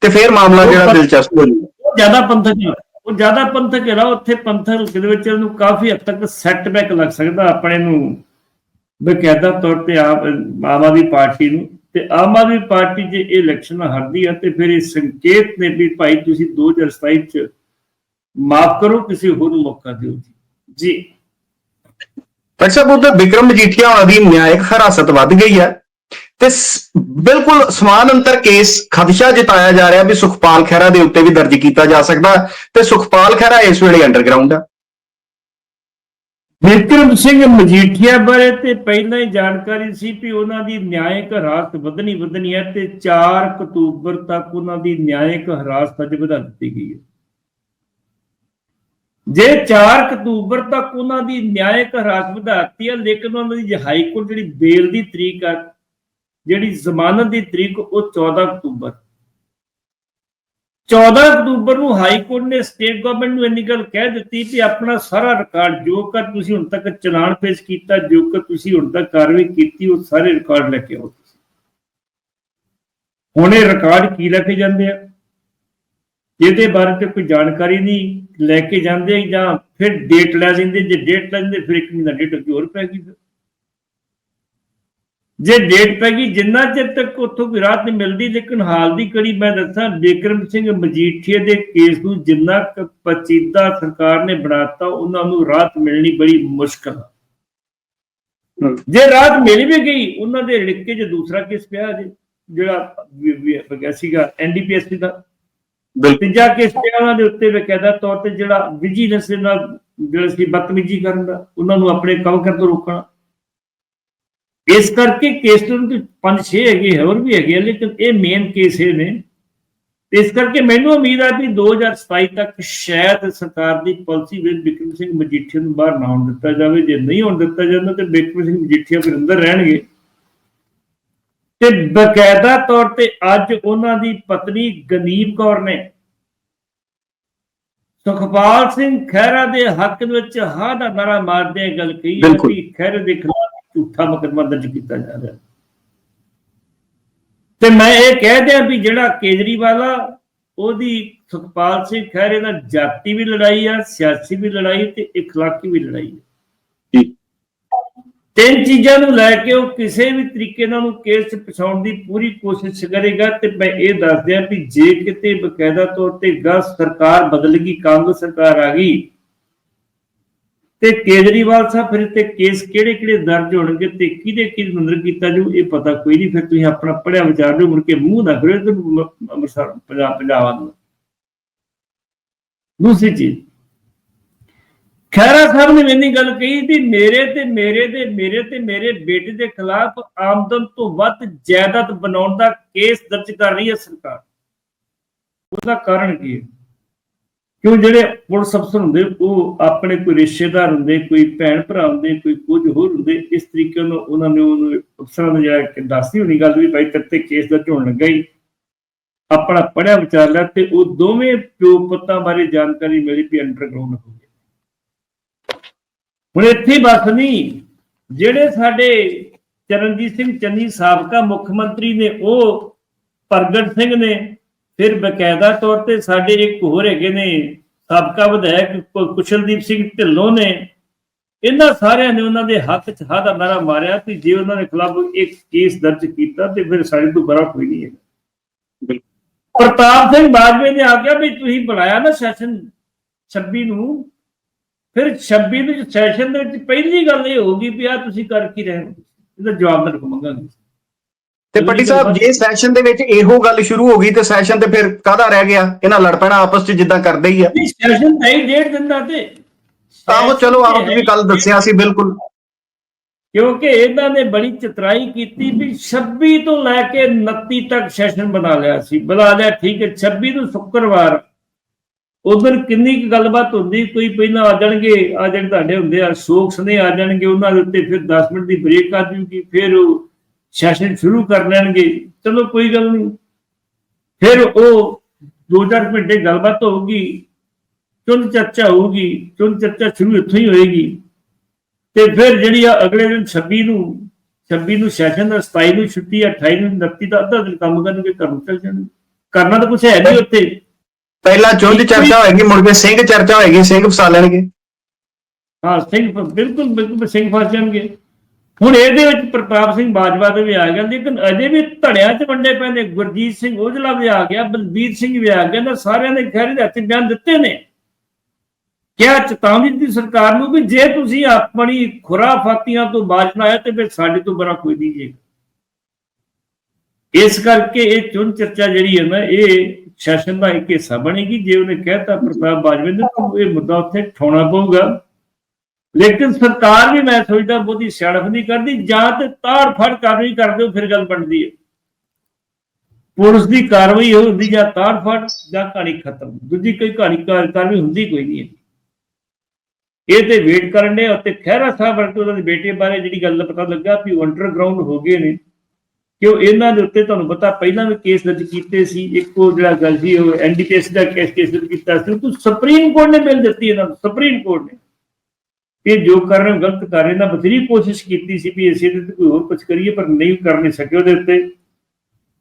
ਤੇ ਫਿਰ ਮਾਮਲਾ ਜਿਹੜਾ ਦਿਲਚਸਪ ਹੋ ਜਾਊਗਾ ਉਹ ਜ਼ਿਆਦਾ ਪੰਥਕ ਹੈ ਉਹ ਜ਼ਿਆਦਾ ਪੰਥਕ ਹੈ ਉੱਥੇ ਪੰਥਕ ਦੇ ਵਿੱਚ ਉਹਨੂੰ ਕਾਫੀ ਹੱਦ ਤੱਕ ਸੈਟਬੈਕ ਲੱਗ ਸਕਦਾ ਆਪਣੇ ਨੂੰ ਬਕਾਇਦਾ ਤੌਰ ਤੇ ਆਪ ਆਮ ਆਦਮੀ ਪਾਰਟੀ ਨੂੰ। ਤੇ ਆਮ ਆਦਮੀ ਪਾਰਟੀ ਜੇ ਇਹ ਇਲੈਕਸ਼ਨ ਹਾਰਦੀ ਹੈ ਤੇ ਫਿਰ ਇਹ ਸੰਕੇਤ ਨੇ ਵੀ ਭਾਈ ਤੁਸੀਂ 2027 ਚ ਮਾਫ ਕਰੋ, ਕਿਸੇ ਹੋਰ ਨੂੰ ਮੌਕਾ ਦਿਓ ਜੀ। ਜੀ। ਸਾਹਿਬ ਉਧਰ ਵਿਕਰਮ ਮਜੀਠੀਆ ਹੋਣਾ ਦੀ ਨਿਆਇਕ ਹਿਰਾਸਤ ਵੱਧ ਗਈ ਹੈ ਤੇ ਬਿਲਕੁਲ ਸਮਾਨ ਅੰਤਰ ਕੇਸ ਖਦਸ਼ਾ ਜਿਤਾਇਆ ਜਾ ਰਿਹਾ ਵੀ ਸੁਖਪਾਲ ਖਹਿਰਾ ਦੇ ਉੱਤੇ ਵੀ ਦਰਜ ਕੀਤਾ ਜਾ ਸਕਦਾ ਤੇ ਸੁਖਪਾਲ ਖਹਿਰਾ ਇਸ ਵੇਲੇ ਅੰਡਰਗਰਾਉਂਡ ਆ। ਵਿਕਰਮ ਸਿੰਘ ਮਜੀਠੀਆ ਬਾਰੇ ਤੇ ਪਹਿਲਾਂ ਹੀ ਜਾਣਕਾਰੀ ਸੀ ਕਿ ਉਹਨਾਂ ਦੀ ਨਿਆਇਕ ਹਰਾਸਤ ਵਧਣੀ ਵਧਣੀ ਹੈ ਤੇ 4 ਅਕਤੂਬਰ ਤੱਕ ਉਹਨਾਂ ਦੀ ਨਿਆਇਕ ਹਿਰਾਸਤ ਅੱਜ ਵਧਾ ਦਿੱਤੀ ਗਈ ਹੈ। ਜੇ 4 ਅਕਤੂਬਰ ਤੱਕ ਉਹਨਾਂ ਦੀ ਨਿਆਇਕ ਹਿਰਾਸਤ ਵਧਾਤੀ ਹੈ, ਲੇਕਿਨ ਉਹਨਾਂ ਦੀ ਹਾਈ ਕੋਰਟ ਜਿਹੜੀ ਬੇਲ ਦੀ ਤਰੀਕ ਆ ਜਿਹੜੀ ਜ਼ਮਾਨਤ ਦੀ ਤਰੀਕ, ਉਹ 14 ਅਕਤੂਬਰ। 14 ਅਕਤੂਬਰ ਨੂੰ ਹਾਈ ਕੋਰਟ ਨੇ ਸਟੇਟ ਗਵਰਨਮੈਂਟ ਨੂੰ ਇੰਨੀ ਗੱਲ ਕਹਿ ਦਿੱਤੀ ਕਿ ਆਪਣਾ ਸਾਰਾ ਰਿਕਾਰਡ ਜੋ ਕਰ ਤੁਸੀਂ ਹੁਣ ਤੱਕ ਚਲਾਨ ਪੇਸ਼ ਕੀਤਾ, ਜੋ ਕਰ ਤੁਸੀਂ ਹੁਣ ਤੱਕ ਕਾਰਵਾਈ ਕੀਤੀ, ਉਹ ਸਾਰੇ ਰਿਕਾਰਡ ਲੈ ਕੇ ਆਓ ਤੁਸੀਂ। ਹੁਣ ਇਹ ਰਿਕਾਰਡ ਕੀ ਲੈ ਕੇ ਜਾਂਦੇ ਆ? ਇਹਦੇ ਬਾਰੇ ਤੇ ਕੋਈ ਜਾਣਕਾਰੀ ਨਹੀਂ ਲੈ ਕੇ ਜਾਂਦੇ ਜਾਂ ਫਿਰ ਡੇਟ ਲੈ ਲੈਂਦੇ ਜੇ ਡੇਟ ਲੈ ਲੈਂਦੇ ਫਿਰ ਇੱਕ ਮਹੀਨਾ ਡੇਟ ਹੋਰ ਪੈ ਗਈ ਫਿਰ। ਜੇ ਡੇਟ ਪੈ ਗਈ ਜਿੰਨਾ ਚਿਰ ਤੱਕ ਉੱਥੋਂ ਕੋਈ ਰਾਹਤ ਨਹੀਂ ਮਿਲਦੀ ਲੇਕਿਨ ਹਾਲ ਦੀ ਕੜੀ ਮੈਂ ਦੱਸਾਂ ਬਿਕਰਮ ਸਿੰਘ ਮਜੀਠੀਆ ਦੇ ਕੇਸ ਨੂੰ ਜਿੰਨਾ ਪਚੀਦਾ ਸਰਕਾਰ ਨੇ ਬਣਾਤਾ ਉਹਨਾਂ ਨੂੰ ਰਾਹਤ ਮਿਲਣੀ ਬੜੀ ਮੁਸ਼ਕਲ। ਜੇ ਰਾਹਤ ਮਿਲ ਵੀ ਗਈ ਉਹਨਾਂ ਦੇ ਰਿੜਕੇ 'ਚ ਦੂਸਰਾ ਕੇਸ ਪਿਆ ਜੇ ਜਿਹੜਾ ਸੀਗਾ ਐਨਡੀਪੀਐਸਸੀ ਦਾ। ਤੀਜਾ ਕੇਸ ਪਿਆ ਉਹਨਾਂ ਦੇ ਉੱਤੇ ਬਕਾਇਦਾ ਤੌਰ ਤੇ ਜਿਹੜਾ ਵਿਜੀਲੈਂਸ ਦੇ ਨਾਲ ਜਿਹੜਾ ਸੀ ਬਦਤਮੀਜ਼ੀ ਕਰਨ ਦਾ ਉਹਨਾਂ ਨੂੰ ਆਪਣੇ ਕੰਮ ਕਰਨ ਤੋਂ ਰੋਕਣਾ। ਇਸ ਕਰਕੇ ਕੇਸ ਤੋਂ ਪੰਜ ਛੇ ਹੈਗੇ ਹੋਰ ਵੀ ਹੈਗੇ ਆ, ਲੇਕਿਨ ਇਹ ਮੇਨ ਕੇਸ ਇਹ ਨੇ। ਇਸ ਕਰਕੇ ਮੈਨੂੰ ਉਮੀਦ ਹੈ ਵੀ 2027 ਤੱਕ ਸ਼ਾਇਦ ਸਰਕਾਰ ਦੀ ਪਾਲਿਸੀ ਵਿੱਚ ਬਿਕਰਮ ਸਿੰਘ ਮਜੀਠੀਆ ਨੂੰ ਬਾਹਰ ਨਾ ਆਉਣ ਦਿੱਤਾ ਜਾਵੇ। ਜੇ ਨਹੀਂ ਆਉਣ ਦਿੱਤਾ ਜਾਂਦਾ ਤੇ ਬਿਕਰਮ ਸਿੰਘ ਮਜੀਠੀਆ ਫਿਰ ਅੰਦਰ ਰਹਿਣਗੇ। ਤੇ ਬਕਾਇਦਾ ਤੌਰ ਤੇ ਅੱਜ ਉਹਨਾਂ ਦੀ ਪਤਨੀ ਗਨੀਬ ਕੌਰ ਨੇ ਸੁਖਪਾਲ ਸਿੰਘ ਖਹਿਰਾ ਦੇ ਹੱਕ ਵਿੱਚ ਹਾਂ ਦਾ ਨਾਰਾ ਮਾਰਦੇ ਗੱਲ ਕਹੀ। ਕਿ ਖਹਿਰੇ ਦੇ ਝੂਠਾ ਮੁਕੱਦਮਾ ਦਰਜ ਕੀਤਾ ਜਾ ਰਿਹਾ ਤੇ ਮੈਂ ਇਹ ਕਹਿ ਦਿਆਂ ਵੀ ਜਿਹੜਾ ਕੇਜਰੀਵਾਲ ਆ ਉਹਦੀ ਸੁਖਪਾਲ ਸਿੰਘ ਖਹਿਰੇ ਨਾਲ ਜਾਤੀ ਵੀ ਲੜਾਈ ਆ ਸਿਆਸੀ ਵੀ ਲੜਾਈ ਤੇ اخلاقی ਵੀ ਲੜਾਈ ਹੈ ਜੀ। ਤਿੰਨ ਚੀਜ਼ਾਂ ਨੂੰ ਲੈ ਕੇ ਉਹ ਕਿਸੇ ਵੀ ਤਰੀਕੇ ਨਾਲ ਉਹਨੂੰ ਕੇਸ 'ਚ ਪਛਾਉਣ ਦੀ ਪੂਰੀ ਕੋਸ਼ਿਸ਼ ਕਰੇਗਾ ਤੇ ਮੈਂ ਇਹ ਦੱਸ ਦਿਆਂ ਵੀ ਜੇ ਕਿਤੇ ਬਕਾਇਦਾ ਤੌਰ ਤੇ ਗਾ ਸਰਕਾਰ ਬਦਲ ਗਈ ਕਾਂਗਰਸ ਸਰਕਾਰ ਆ ਗਈ ਤੇ ਕੇਜਰੀਵਾਲ ਸਾਹਿਬ ਫਿਰ ਤੇ ਕੇਸ ਕਿਹੜੇ ਕਿਹੜੇ ਦਰਜ ਹੋਣਗੇ ਤੇ ਕਿਹਦੇ ਕਿਹਦੇ ਨੂੰ ਕੀਤਾ ਜਾਊ, ਇਹ ਪਤਾ ਕੋਈ ਨਹੀਂ, ਫਿਰ ਤੁਸੀਂ ਆਪਣਾ ਪੜਿਆ ਵਿਚਾਰ ਲਿਓ ਮੁੜ ਕੇ ਮੂੰਹ ਨਾ ਫਿਰੋ ਤੇ ਅੰਮ੍ਰਿਤਸਰ, ਪੰਜਾਬ ਪੰਜਾਬ ਨੂੰ ਦੂਸਰੀ ਚੀਜ਼। ਖੈਰਾ ਸਾਹਿਬ ਨੇ ਮੈਨੀ ਗੱਲ ਕਹੀ ਵੀ ਮੇਰੇ ਤੇ, ਮੇਰੇ ਦੇ ਮੇਰੇ ਤੇ, ਮੇਰੇ ਬੇਟੇ ਦੇ ਖਿਲਾਫ ਆਮਦਨ ਤੋਂ ਵੱਧ ਜਾਇਦਾਦ ਬਣਾਉਣ ਦਾ ਕੇਸ ਦਰਜ ਕਰ ਰਹੀ ਹੈ ਸਰਕਾਰ। ਉਹਦਾ ਕਾਰਨ ਕੀ ਹੈ? ਕਿਉਂ ਜਿਹੜੇ ਪੁਲਿਸ ਅਫਸਰ ਹੁੰਦੇ, ਉਹ ਆਪਣੇ ਕੋਈ ਰਿਸ਼ਤੇਦਾਰ ਹੁੰਦੇ, ਕੋਈ ਭੈਣ ਭਰਾ ਹੁੰਦੇ, ਕੋਈ ਕੁਝ ਹੋਰ ਹੁੰਦੇ, ਇਸ ਤਰੀਕੇ ਨਾਲ ਉਹਨਾਂ ਨੇ ਉਹਨੂੰ ਅਫਸਰਾਂ ਨੂੰ ਜਿਹੜਾ ਕਿ ਦੱਸਦੀ ਹੋਣੀ ਗੱਲ ਵੀ, ਭਾਈ ਤੇਰੇ ਕੇਸ ਦਰਜ ਹੋਣ ਲੱਗਾ ਹੀ। ਆਪਣਾ ਪੜਿਆ ਵਿਚਾਰ ਲਿਆ ਤੇ ਉਹ ਦੋਵੇਂ ਪਿਓ ਪੁੱਤਾਂ ਬਾਰੇ ਜਾਣਕਾਰੀ ਮਿਲੀ ਵੀ ਅੰਡਰਗਰਾਉਂਡ ਹੋ ਗਏ। ਹੁਣ ਇੱਥੇ ਬਸ ਨਹੀਂ, ਜਿਹੜੇ ਸਾਡੇ ਚਰਨਜੀਤ ਸਿੰਘ ਚੰਨੀ ਸਾਬਕਾ ਮੁੱਖ ਮੰਤਰੀ ਨੇ, ਉਹ ਪ੍ਰਗਟ ਸਿੰਘ ਨੇ ਫਿਰ ਬਕਾਇਦਾ ਤੌਰ ਤੇ ਸਾਡੇ ਇੱਕ ਹੋਰ ਹੈਗੇ ਨੇ, ਸਾਬਕਾ ਵਿਧਾਇਕ ਕੁਸ਼ਲਦੀਪ ਸਿੰਘ ਢਿੱਲੋਂ ਨੇ, ਇਹਨਾਂ ਸਾਰਿਆਂ ਨੇ ਉਹਨਾਂ ਦੇ ਹੱਥ 'ਚ ਹੱਥ ਨਾਰਾ ਮਾਰਿਆ ਕਿ ਜੇ ਉਹਨਾਂ ਦੇ ਖਿਲਾਫ ਇੱਕ ਕੇਸ ਦਰਜ ਕੀਤਾ ਤੇ ਫਿਰ ਸਾਡੇ ਤੋਂ ਬੜਾ ਕੋਈ ਨਹੀਂ ਹੈ ਪ੍ਰਤਾਪ ਸਿੰਘ ਬਾਜਵੇ ਨੇ ਆਖਿਆ ਵੀ ਤੁਸੀਂ ਬਣਾਇਆ ਨਾ ਸੈਸ਼ਨ 26 ਨੂੰ, ਫਿਰ 26 ਦੇ ਸੈਸ਼ਨ ਦੇ ਵਿੱਚ ਪਹਿਲੀ ਗੱਲ ਇਹ ਹੋਊਗੀ ਵੀ ਆ ਤੁਸੀਂ ਕਰ ਕੀ ਰਹੇ ਹੋ? ਇਹਦਾ ਜਵਾਬ ਮੈਂ ਤੁਹਾਨੂੰ ਮੰਗਾਂਗਾ। ਤੇ ਪੱਟੀ ਸਾਹਿਬ ਜੇ ਸੈਸ਼ਨ ਦੇ ਵਿੱਚ ਇਹੋ ਗੱਲ ਸ਼ੁਰੂ ਹੋ ਗਈ ਤੇ ਸੈਸ਼ਨ ਤੇ ਫਿਰ ਕਾਹਦਾ ਰਹਿ ਗਿਆ? ਇਹਨਾਂ ਲੜ ਪੈਣਾ ਆਪਸ 'ਚ ਜਿੱਦਾਂ ਕਰਦੇ ਹੀ ਆ। ਸੈਸ਼ਨ ਤਾਂ ਹੀ ਡੇਢ ਦਿੰਦਾ ਤੇ। ਆਹੋ ਚਲੋ ਆਪ ਤੁਸੀਂ ਕੱਲ ਦੱਸਿਆ ਸੀ ਬਿਲਕੁਲ। ਕਿਉਂਕਿ ਇਹਨਾਂ ਨੇ ਬੜੀ ਚਤਰਾਈ ਕੀਤੀ ਵੀ 26 ਤੋਂ ਲੈ ਕੇ 29 ਤੱਕ ਸੈਸ਼ਨ ਬਣਾ ਲਿਆ ਸੀ। ਬਣਾ ਲਿਆ ਠੀਕ ਹੈ 26 ਨੂੰ ਸ਼ੁੱਕਰਵਾਰ। ਉਧਰ ਕਿੰਨੀ ਕੁ ਗੱਲਬਾਤ ਹੁੰਦੀ ਕੋਈ ਪਹਿਲਾਂ ਆ ਜਾਣਗੇ ਆ ਜਿਹੜੇ ਤੁਹਾਡੇ ਹੁੰਦੇ ਆ ਸ਼ੋਕ ਸਨੇ ਆ ਜਾਣਗੇ ਉਹਨਾਂ ਦੇ ਉੱਤੇ ਫਿਰ 10 ਮਿੰਟ ਦੀ ਬ੍ਰੇਕ ਆ ਜੂਗੀ ਫਿਰ ਉਹ ਸੈਸ਼ਨ ਸ਼ੁਰੂ ਕਰ ਲੈਣਗੇ ਚਲੋ ਕੋਈ ਗੱਲ ਨਹੀਂ। ਫਿਰ ਉਹ 2-4 ਘੰਟੇ ਗੱਲਬਾਤ ਹੋਊਗੀ ਚੁਣ ਚਰਚਾ ਹੋਊਗੀ ਚੁਣ ਚਰਚਾ ਸ਼ੁਰੂ ਇੱਥੋਂ ਹੀ ਹੋਏਗੀ। ਤੇ ਫਿਰ ਜਿਹੜੀ ਆ ਅਗਲੇ ਦਿਨ 26 ਨੂੰ 26 ਨੂੰ ਸੈਸ਼ਨ ਦਾ 27 ਨੂੰ ਛੁੱਟੀ ਆ, 28 ਨੂੰ 29 ਦਾ ਅੱਧਾ ਦਿਨ ਕੰਮ ਕਰਨਗੇ ਘਰ ਨੂੰ ਚੱਲ ਜਾਣਗੇ। ਕਰਨਾ ਤਾਂ ਕੁਛ ਹੈ ਨਹੀਂ ਉੱਥੇ। ਪਹਿਲਾਂ ਚੁੰਝ ਚਰਚਾ ਹੋਏਗੀ ਮੁੜ ਕੇ ਸਿੰਘ ਚਰਚਾ ਹੋਏਗੀ ਸਿੰਘ ਫਸਾ ਲੈਣਗੇ। ਹਾਂ ਸਿੰਘ ਬਿਲਕੁਲ ਬਿਲਕੁਲ ਸਿੰਘ ਫਸ ਜਾਣਗੇ। ਹੁਣ ਇਹਦੇ ਵਿੱਚ ਪ੍ਰਤਾਪ ਸਿੰਘ ਬਾਜਵਾ ਦੇ ਵੀ ਆ ਗਿਆ, ਲੇਕਿਨ ਅਜੇ ਵੀ ਧੜਿਆਂ 'ਚ ਵੰਡੇ ਪਏ ਨੇ, ਗੁਰਜੀਤ ਸਿੰਘ ਔਜਲਾ ਵੀ ਆ ਗਿਆ, ਬਲਬੀਰ ਸਿੰਘ ਵੀ ਆ ਗਿਆ ਨਾ ਸਾਰਿਆਂ ਨੇ ਖੈਰ ਦੇ ਹੱਥ ਬਿਆਨ ਦਿੱਤੇ ਨੇ। ਕਿਹਾ ਚੇਤਾਵਨੀ ਦੀ ਸਰਕਾਰ ਨੂੰ ਵੀ ਜੇ ਤੁਸੀਂ ਆਪਣੀ ਖੁਰਾਫਾਤੀਆਂ ਤੋਂ ਬਾਜਣਾ ਹੈ ਤੇ ਫਿਰ ਸਾਡੇ ਤੋਂ ਬੜਾ ਕੋਈ ਨਹੀਂ ਜੇਗਾ ਇਸ ਕਰਕੇ ਇਹ ਚੁਣ ਚਰਚਾ ਜਿਹੜੀ ਹੈ ਨਾ, ਇਹ ਸੈਸ਼ਨ ਦਾ ਇੱਕ ਹਿੱਸਾ ਬਣੇਗੀ। ਜੇ ਉਹਨੇ ਕਹਿਤਾ ਪ੍ਰਤਾਪ ਬਾਜਵੇ ਨੇ, ਤਾਂ ਇਹ ਮੁੱਦਾ ਉੱਥੇ ਠਾਉਣਾ ਪਊਗਾ। ਲੇਕਿਨ ਸਰਕਾਰ ਵੀ ਮੈਂ ਸੋਚਦਾ ਬਹੁਤੀ ਸਿਆਣਪ ਨਹੀਂ ਕਰਦੀ, ਜਾਂ ਤੇ ਤਾੜ ਫੜ ਕਾਰਵਾਈ ਕਰਦੇ ਹੋ, ਫਿਰ ਗੱਲ ਬਣਦੀ ਹੈ। ਪੁਲਿਸ ਦੀ ਕਾਰਵਾਈ ਹੁੰਦੀ ਜਾਂ ਤਾੜ ਫੜ ਜਾਂ ਕਹਾਣੀ ਖਤਮ। ਦੂਜੀ ਕੋਈ ਕਹਾਣੀ ਕਾਰਵਾਈ ਹੁੰਦੀ ਕੋਈ ਨਹੀਂ ਹੈ। ਇਹ ਤੇ ਵੇਟ ਕਰਨ ਦੇ ਉੱਤੇ ਖਹਿਰਾ ਸਾਹਿਬ ਵਰਗੇ ਉਹਨਾਂ ਦੇ ਬੇਟੇ ਬਾਰੇ ਜਿਹੜੀ ਗੱਲ ਪਤਾ ਲੱਗਾ ਵੀ ਉਹ ਅੰਡਰਗਰਾਉਂਡ ਹੋ ਗਏ ਨੇ। ਕਿ ਉਹ ਇਹਨਾਂ ਦੇ ਉੱਤੇ ਤੁਹਾਨੂੰ ਪਤਾ ਪਹਿਲਾਂ ਵੀ ਕੇਸ ਦਰਜ ਕੀਤੇ ਸੀ, ਇੱਕ ਉਹ ਜਿਹੜਾ ਗੱਲ ਸੀ, ਉਹ ਐਨਡੀਪੀਐਸ ਦਾ ਕੇਸ ਕੇਸ ਦਰਜ ਕੀਤਾ ਸੀ। ਉਹ ਸੁਪਰੀਮ ਕੋਰਟ ਨੇ ਬਿੱਲ ਦਿੱਤੀ ਇਹਨਾਂ ਨੂੰ ਸੁਪਰੀਮ ਕੋਰਟ ਨੇ। ਇਹ ਜੋ ਕਰ ਰਹੇ ਹੋ, ਗਲਤ ਕਰ ਰਹੇ ਨਾ ਬਥੇਰੀ ਕੋਸ਼ਿਸ਼ ਕੀਤੀ ਸੀ ਵੀ ਅਸੀਂ ਇਹਦੇ ਤੇ ਕੋਈ ਹੋਰ ਕੁਝ ਕਰੀਏ, ਪਰ ਨਹੀਂ ਕਰ ਨਹੀਂ ਸਕੇ ਉਹਦੇ ਉੱਤੇ।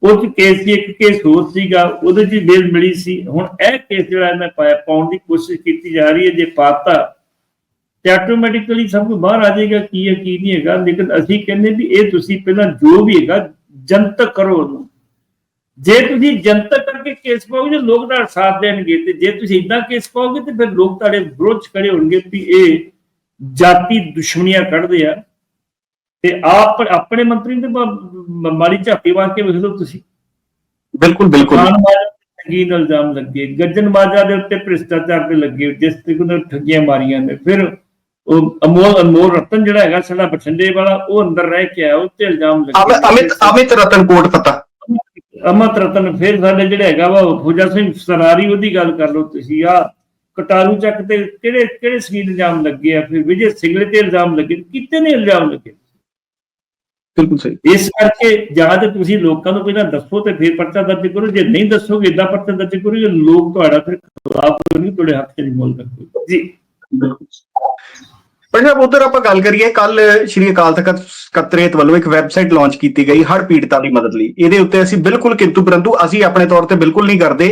ਉਹ ਚ ਕੇਸ ਸੀ ਇੱਕ ਕੇਸ ਹੋਰ ਸੀਗਾ, ਉਹਦੇ 'ਚ ਬੇਲ ਮਿਲੀ ਸੀ। ਹੁਣ ਇਹ ਕੇਸ ਜਿਹੜਾ ਇਹਨਾਂ ਪਾਇਆ, ਪਾਉਣ ਦੀ ਕੋਸ਼ਿਸ਼ ਕੀਤੀ ਜਾ ਰਹੀ ਹੈ, ਜੇ ਪਾਤਾ, ਤੇ ਆਟੋਮੈਟਿਕਲੀ ਸਭ ਕੁਝ ਬਾਹਰ ਆ ਜਾਏਗਾ, ਕੀ ਹੈ, ਕੀ ਨਹੀਂ ਹੈਗਾ। ਲੇਕਿਨ ਅਸੀਂ ਕਹਿੰਦੇ ਵੀ ਇਹ ਤੁਸੀਂ ਪਹਿਲਾਂ ਜੋ ਵੀ ਹੈਗਾ, ਜਨਤਕ ਕਰੋ ਉਹਨੂੰ। ਜੇ ਤੁਸੀਂ ਜਨਤਕ ਕਰਕੇ ਕੇਸ ਪਾਓਗੇ ਲੋਕ ਤੁਹਾਡਾ ਸਾਥ ਦੇਣਗੇ, ਤੇ ਜੇ ਤੁਸੀਂ ਇਦਾਂ ਕੇਸ ਪਾਓਗੇ, ਤੇ ਫਿਰ ਲੋਕ ਤੁਹਾਡੇ ਵਿਰੋਧ ਖੜੇ ਹੋਣਗੇ ਵੀ ਇਹ ਜਾਤੀ ਦੁਸ਼ਮਣੀਆਂ ਕੱਢਦੇ ਆ ਤੇ ਆਪ ਆਪਣੇ ਮੰਤਰੀ ਮ- ਮਾੜੀ ਝਾਤੀ ਮਾਰ ਕੇ ਵੇਖ ਲਓ ਤੁਸੀਂ। ਬਿਲਕੁਲ ਬਿਲਕੁਲ। ਸੰਗੀਨ ਇਲਜ਼ਾਮ ਲੱਗੇ ਗੱਜਨ ਬਾਜਾ ਦੇ ਉੱਤੇ ਭ੍ਰਿਸ਼ਟਾਚਾਰ ਤੇ ਲੱਗੇ ਜਿਸ ਤਰੀਕੇ ਨਾਲ ਠੱਗੀਆਂ ਮਾਰੀਆਂ ਨੇ। ਫਿਰ ਉਹ ਅਮੋਲ ਅਨਮੋਲ ਰਤਨ ਜਿਹੜਾ ਹੈਗਾ ਸਾਡਾ ਬਠਿੰਡੇ ਵਾਲਾ ਉਹ ਅੰਦਰ ਰਹਿ ਕੇ ਆਇਆ ਉੱਤੇ ਇਲਜ਼ਾਮ ਅਮ- ਲੱਗੇ ਅਮਿਤ ਅਮਿਤ ਰਤਨ ਕੋਟ ਪਤਾ ਅਮਤ ਰਤਨ ਫਿਰ ਸਾਡੇ ਜਿਹੜਾ ਹੈਗਾ ਵਾ ਉਹ ਫੌਜਾ ਸਿੰਘ ਸਰਾਰੀ ਉਹਦੀ ਗੱਲ ਕਰ ਲਓ ਤੁਸੀਂ। ਆ ਕਟਾਰੂ ਚੱਕ ਤੇ ਕਿਹੜੇ ਕਿਹੜੇ ਸਕੀਨ ਇਲਜ਼ਾਮ ਲੱਗੇ ਆ? ਫਿਰ ਵਿਜੇ ਸਿੰਗਲੇ ਤੇ ਇਲਜ਼ਾਮ ਲੱਗੇ। ਕਿਤੇ ਨੇ ਇਲਜ਼ਾਮ ਲੱਗੇ? ਬਿਲਕੁਲ ਸਹੀ। ਇਸ ਕਰਕੇ ਜਾਂ ਤੇ ਤੁਸੀਂ ਲੋਕਾਂ ਨੂੰ ਪਹਿਲਾਂ ਦੱਸੋ ਤੇ ਫਿਰ ਪਰਚਾ ਦਰਜ ਕਰੋ। ਜੇ ਨਹੀਂ ਦੱਸੋਗੇ ਇਦਾਂ ਪਰਚਾ ਦਰਜ ਕਰੋਗੇ ਲੋਕ ਤੁਹਾਡਾ ਫਿਰ ਖਿਲਾਫ ਕਰਨਗੇ ਤੁਹਾਡੇ ਹੱਥ 'ਚ ਨਹੀਂ ਮੁੱਲ ਰੱਖੋਗੇ ਜੀ। ਪੰਜਾਬ ਉਧਰ ਆਪਾਂ ਗੱਲ ਕਰੀਏ ਕੱਲ ਸ਼੍ਰੀ ਅਕਾਲ ਤਖਤ ਸਕੱਤਰੇਤ ਵੱਲੋਂ ਇੱਕ ਵੈਬਸਾਈਟ ਲਾਂਚ ਕੀਤੀ ਗਈ ਹੜ੍ਹ ਪੀੜਤਾਂ ਦੀ ਮਦਦ ਲਈ। ਇਹਦੇ ਉੱਤੇ ਅਸੀਂ ਬਿਲਕੁਲ ਕਿੰਤੂ ਪਰੰਤੂ ਅਸੀਂ ਆਪਣੇ ਤੌਰ ਤੇ ਬਿਲਕੁਲ ਨਹੀਂ ਕਰਦੇ।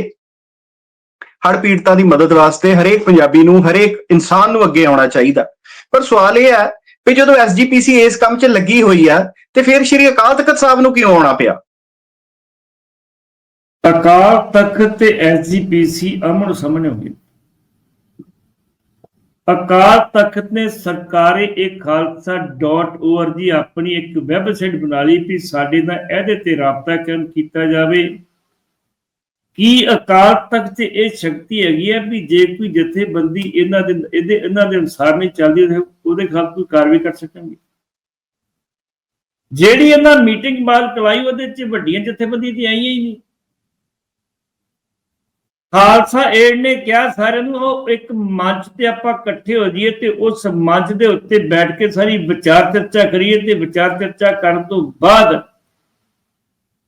ਹੜ੍ਹ ਪੀੜਤਾਂ ਦੀ ਮਦਦ ਵਾਸਤੇ ਹਰੇਕ ਪੰਜਾਬੀ ਨੂੰ, ਹਰੇਕ ਇਨਸਾਨ ਨੂੰ ਅੱਗੇ ਆਉਣਾ ਚਾਹੀਦਾ। ਪਰ ਸਵਾਲ ਇਹ ਹੈ ਵੀ ਜਦੋਂ ਐਸਜੀਪੀਸੀ ਇਸ ਕੰਮ 'ਚ ਲੱਗੀ ਹੋਈ ਆ, ਤੇ ਫਿਰ ਸ਼੍ਰੀ ਅਕਾਲ ਤਖਤ ਸਾਹਿਬ ਨੂੰ ਕਿਉਂ ਆਉਣਾ ਪਿਆ? ਅਕਾਲ ਤਖਤ ਤੇ ਐਸਜੀਪੀਸੀ ਅਮਨ ਸਾਹਮਣੇ ਹੋ ਅਕਾਲ ਤਖਤ ਨੇ ਸਰਕਾਰੇ ਇਹ ਖਾਲਸਾ.org ਆਪਣੀ ਇੱਕ ਵੈਬਸਾਈਟ ਬਣਾ ਲਈ ਵੀ ਸਾਡੇ ਨਾਲ ਇਹਦੇ ਤੇ ਰਾਬਤਾ ਕਾਇਮ ਕੀਤਾ ਜਾਵੇ। ਕੀ ਅਕਾਲ ਤਖਤ 'ਚ ਇਹ ਸ਼ਕਤੀ ਹੈਗੀ ਹੈ ਵੀ ਜੇ ਕੋਈ ਜਥੇਬੰਦੀ ਇਹਨਾਂ ਦੇ ਇਹਦੇ ਇਹਨਾਂ ਦੇ ਅਨੁਸਾਰ ਨਹੀਂ ਚੱਲਦੀ, ਉਹਦੇ ਖਿਲਾਫ ਕੋਈ ਕਾਰਵਾਈ ਕਰ ਸਕਣਗੇ ਜਿਹੜੀ ਇਹਨਾਂ ਮੀਟਿੰਗ ਬਾਅਦ ਕਰਵਾਈ ਉਹਦੇ 'ਚ ਵੱਡੀਆਂ ਜਥੇਬੰਦੀਆਂ ਤੇ ਆਈਆਂ ਹੀ ਨਹੀਂ। ਖਾਲਸਾ ਏਡ ਨੇ ਕਿਹਾ ਸਾਰਿਆਂ ਨੂੰ, ਉਹ ਇੱਕ ਮੰਚ ਤੇ ਆਪਾਂ ਇਕੱਠੇ ਹੋ ਜਾਈਏ ਤੇ ਉਸ ਮੰਚ ਦੇ ਉੱਤੇ ਬੈਠ ਕੇ ਸਾਰੀ ਵਿਚਾਰ ਚਰਚਾ ਕਰੀਏ ਤੇ ਵਿਚਾਰ ਚਰਚਾ ਕਰਨ ਤੋਂ ਬਾਅਦ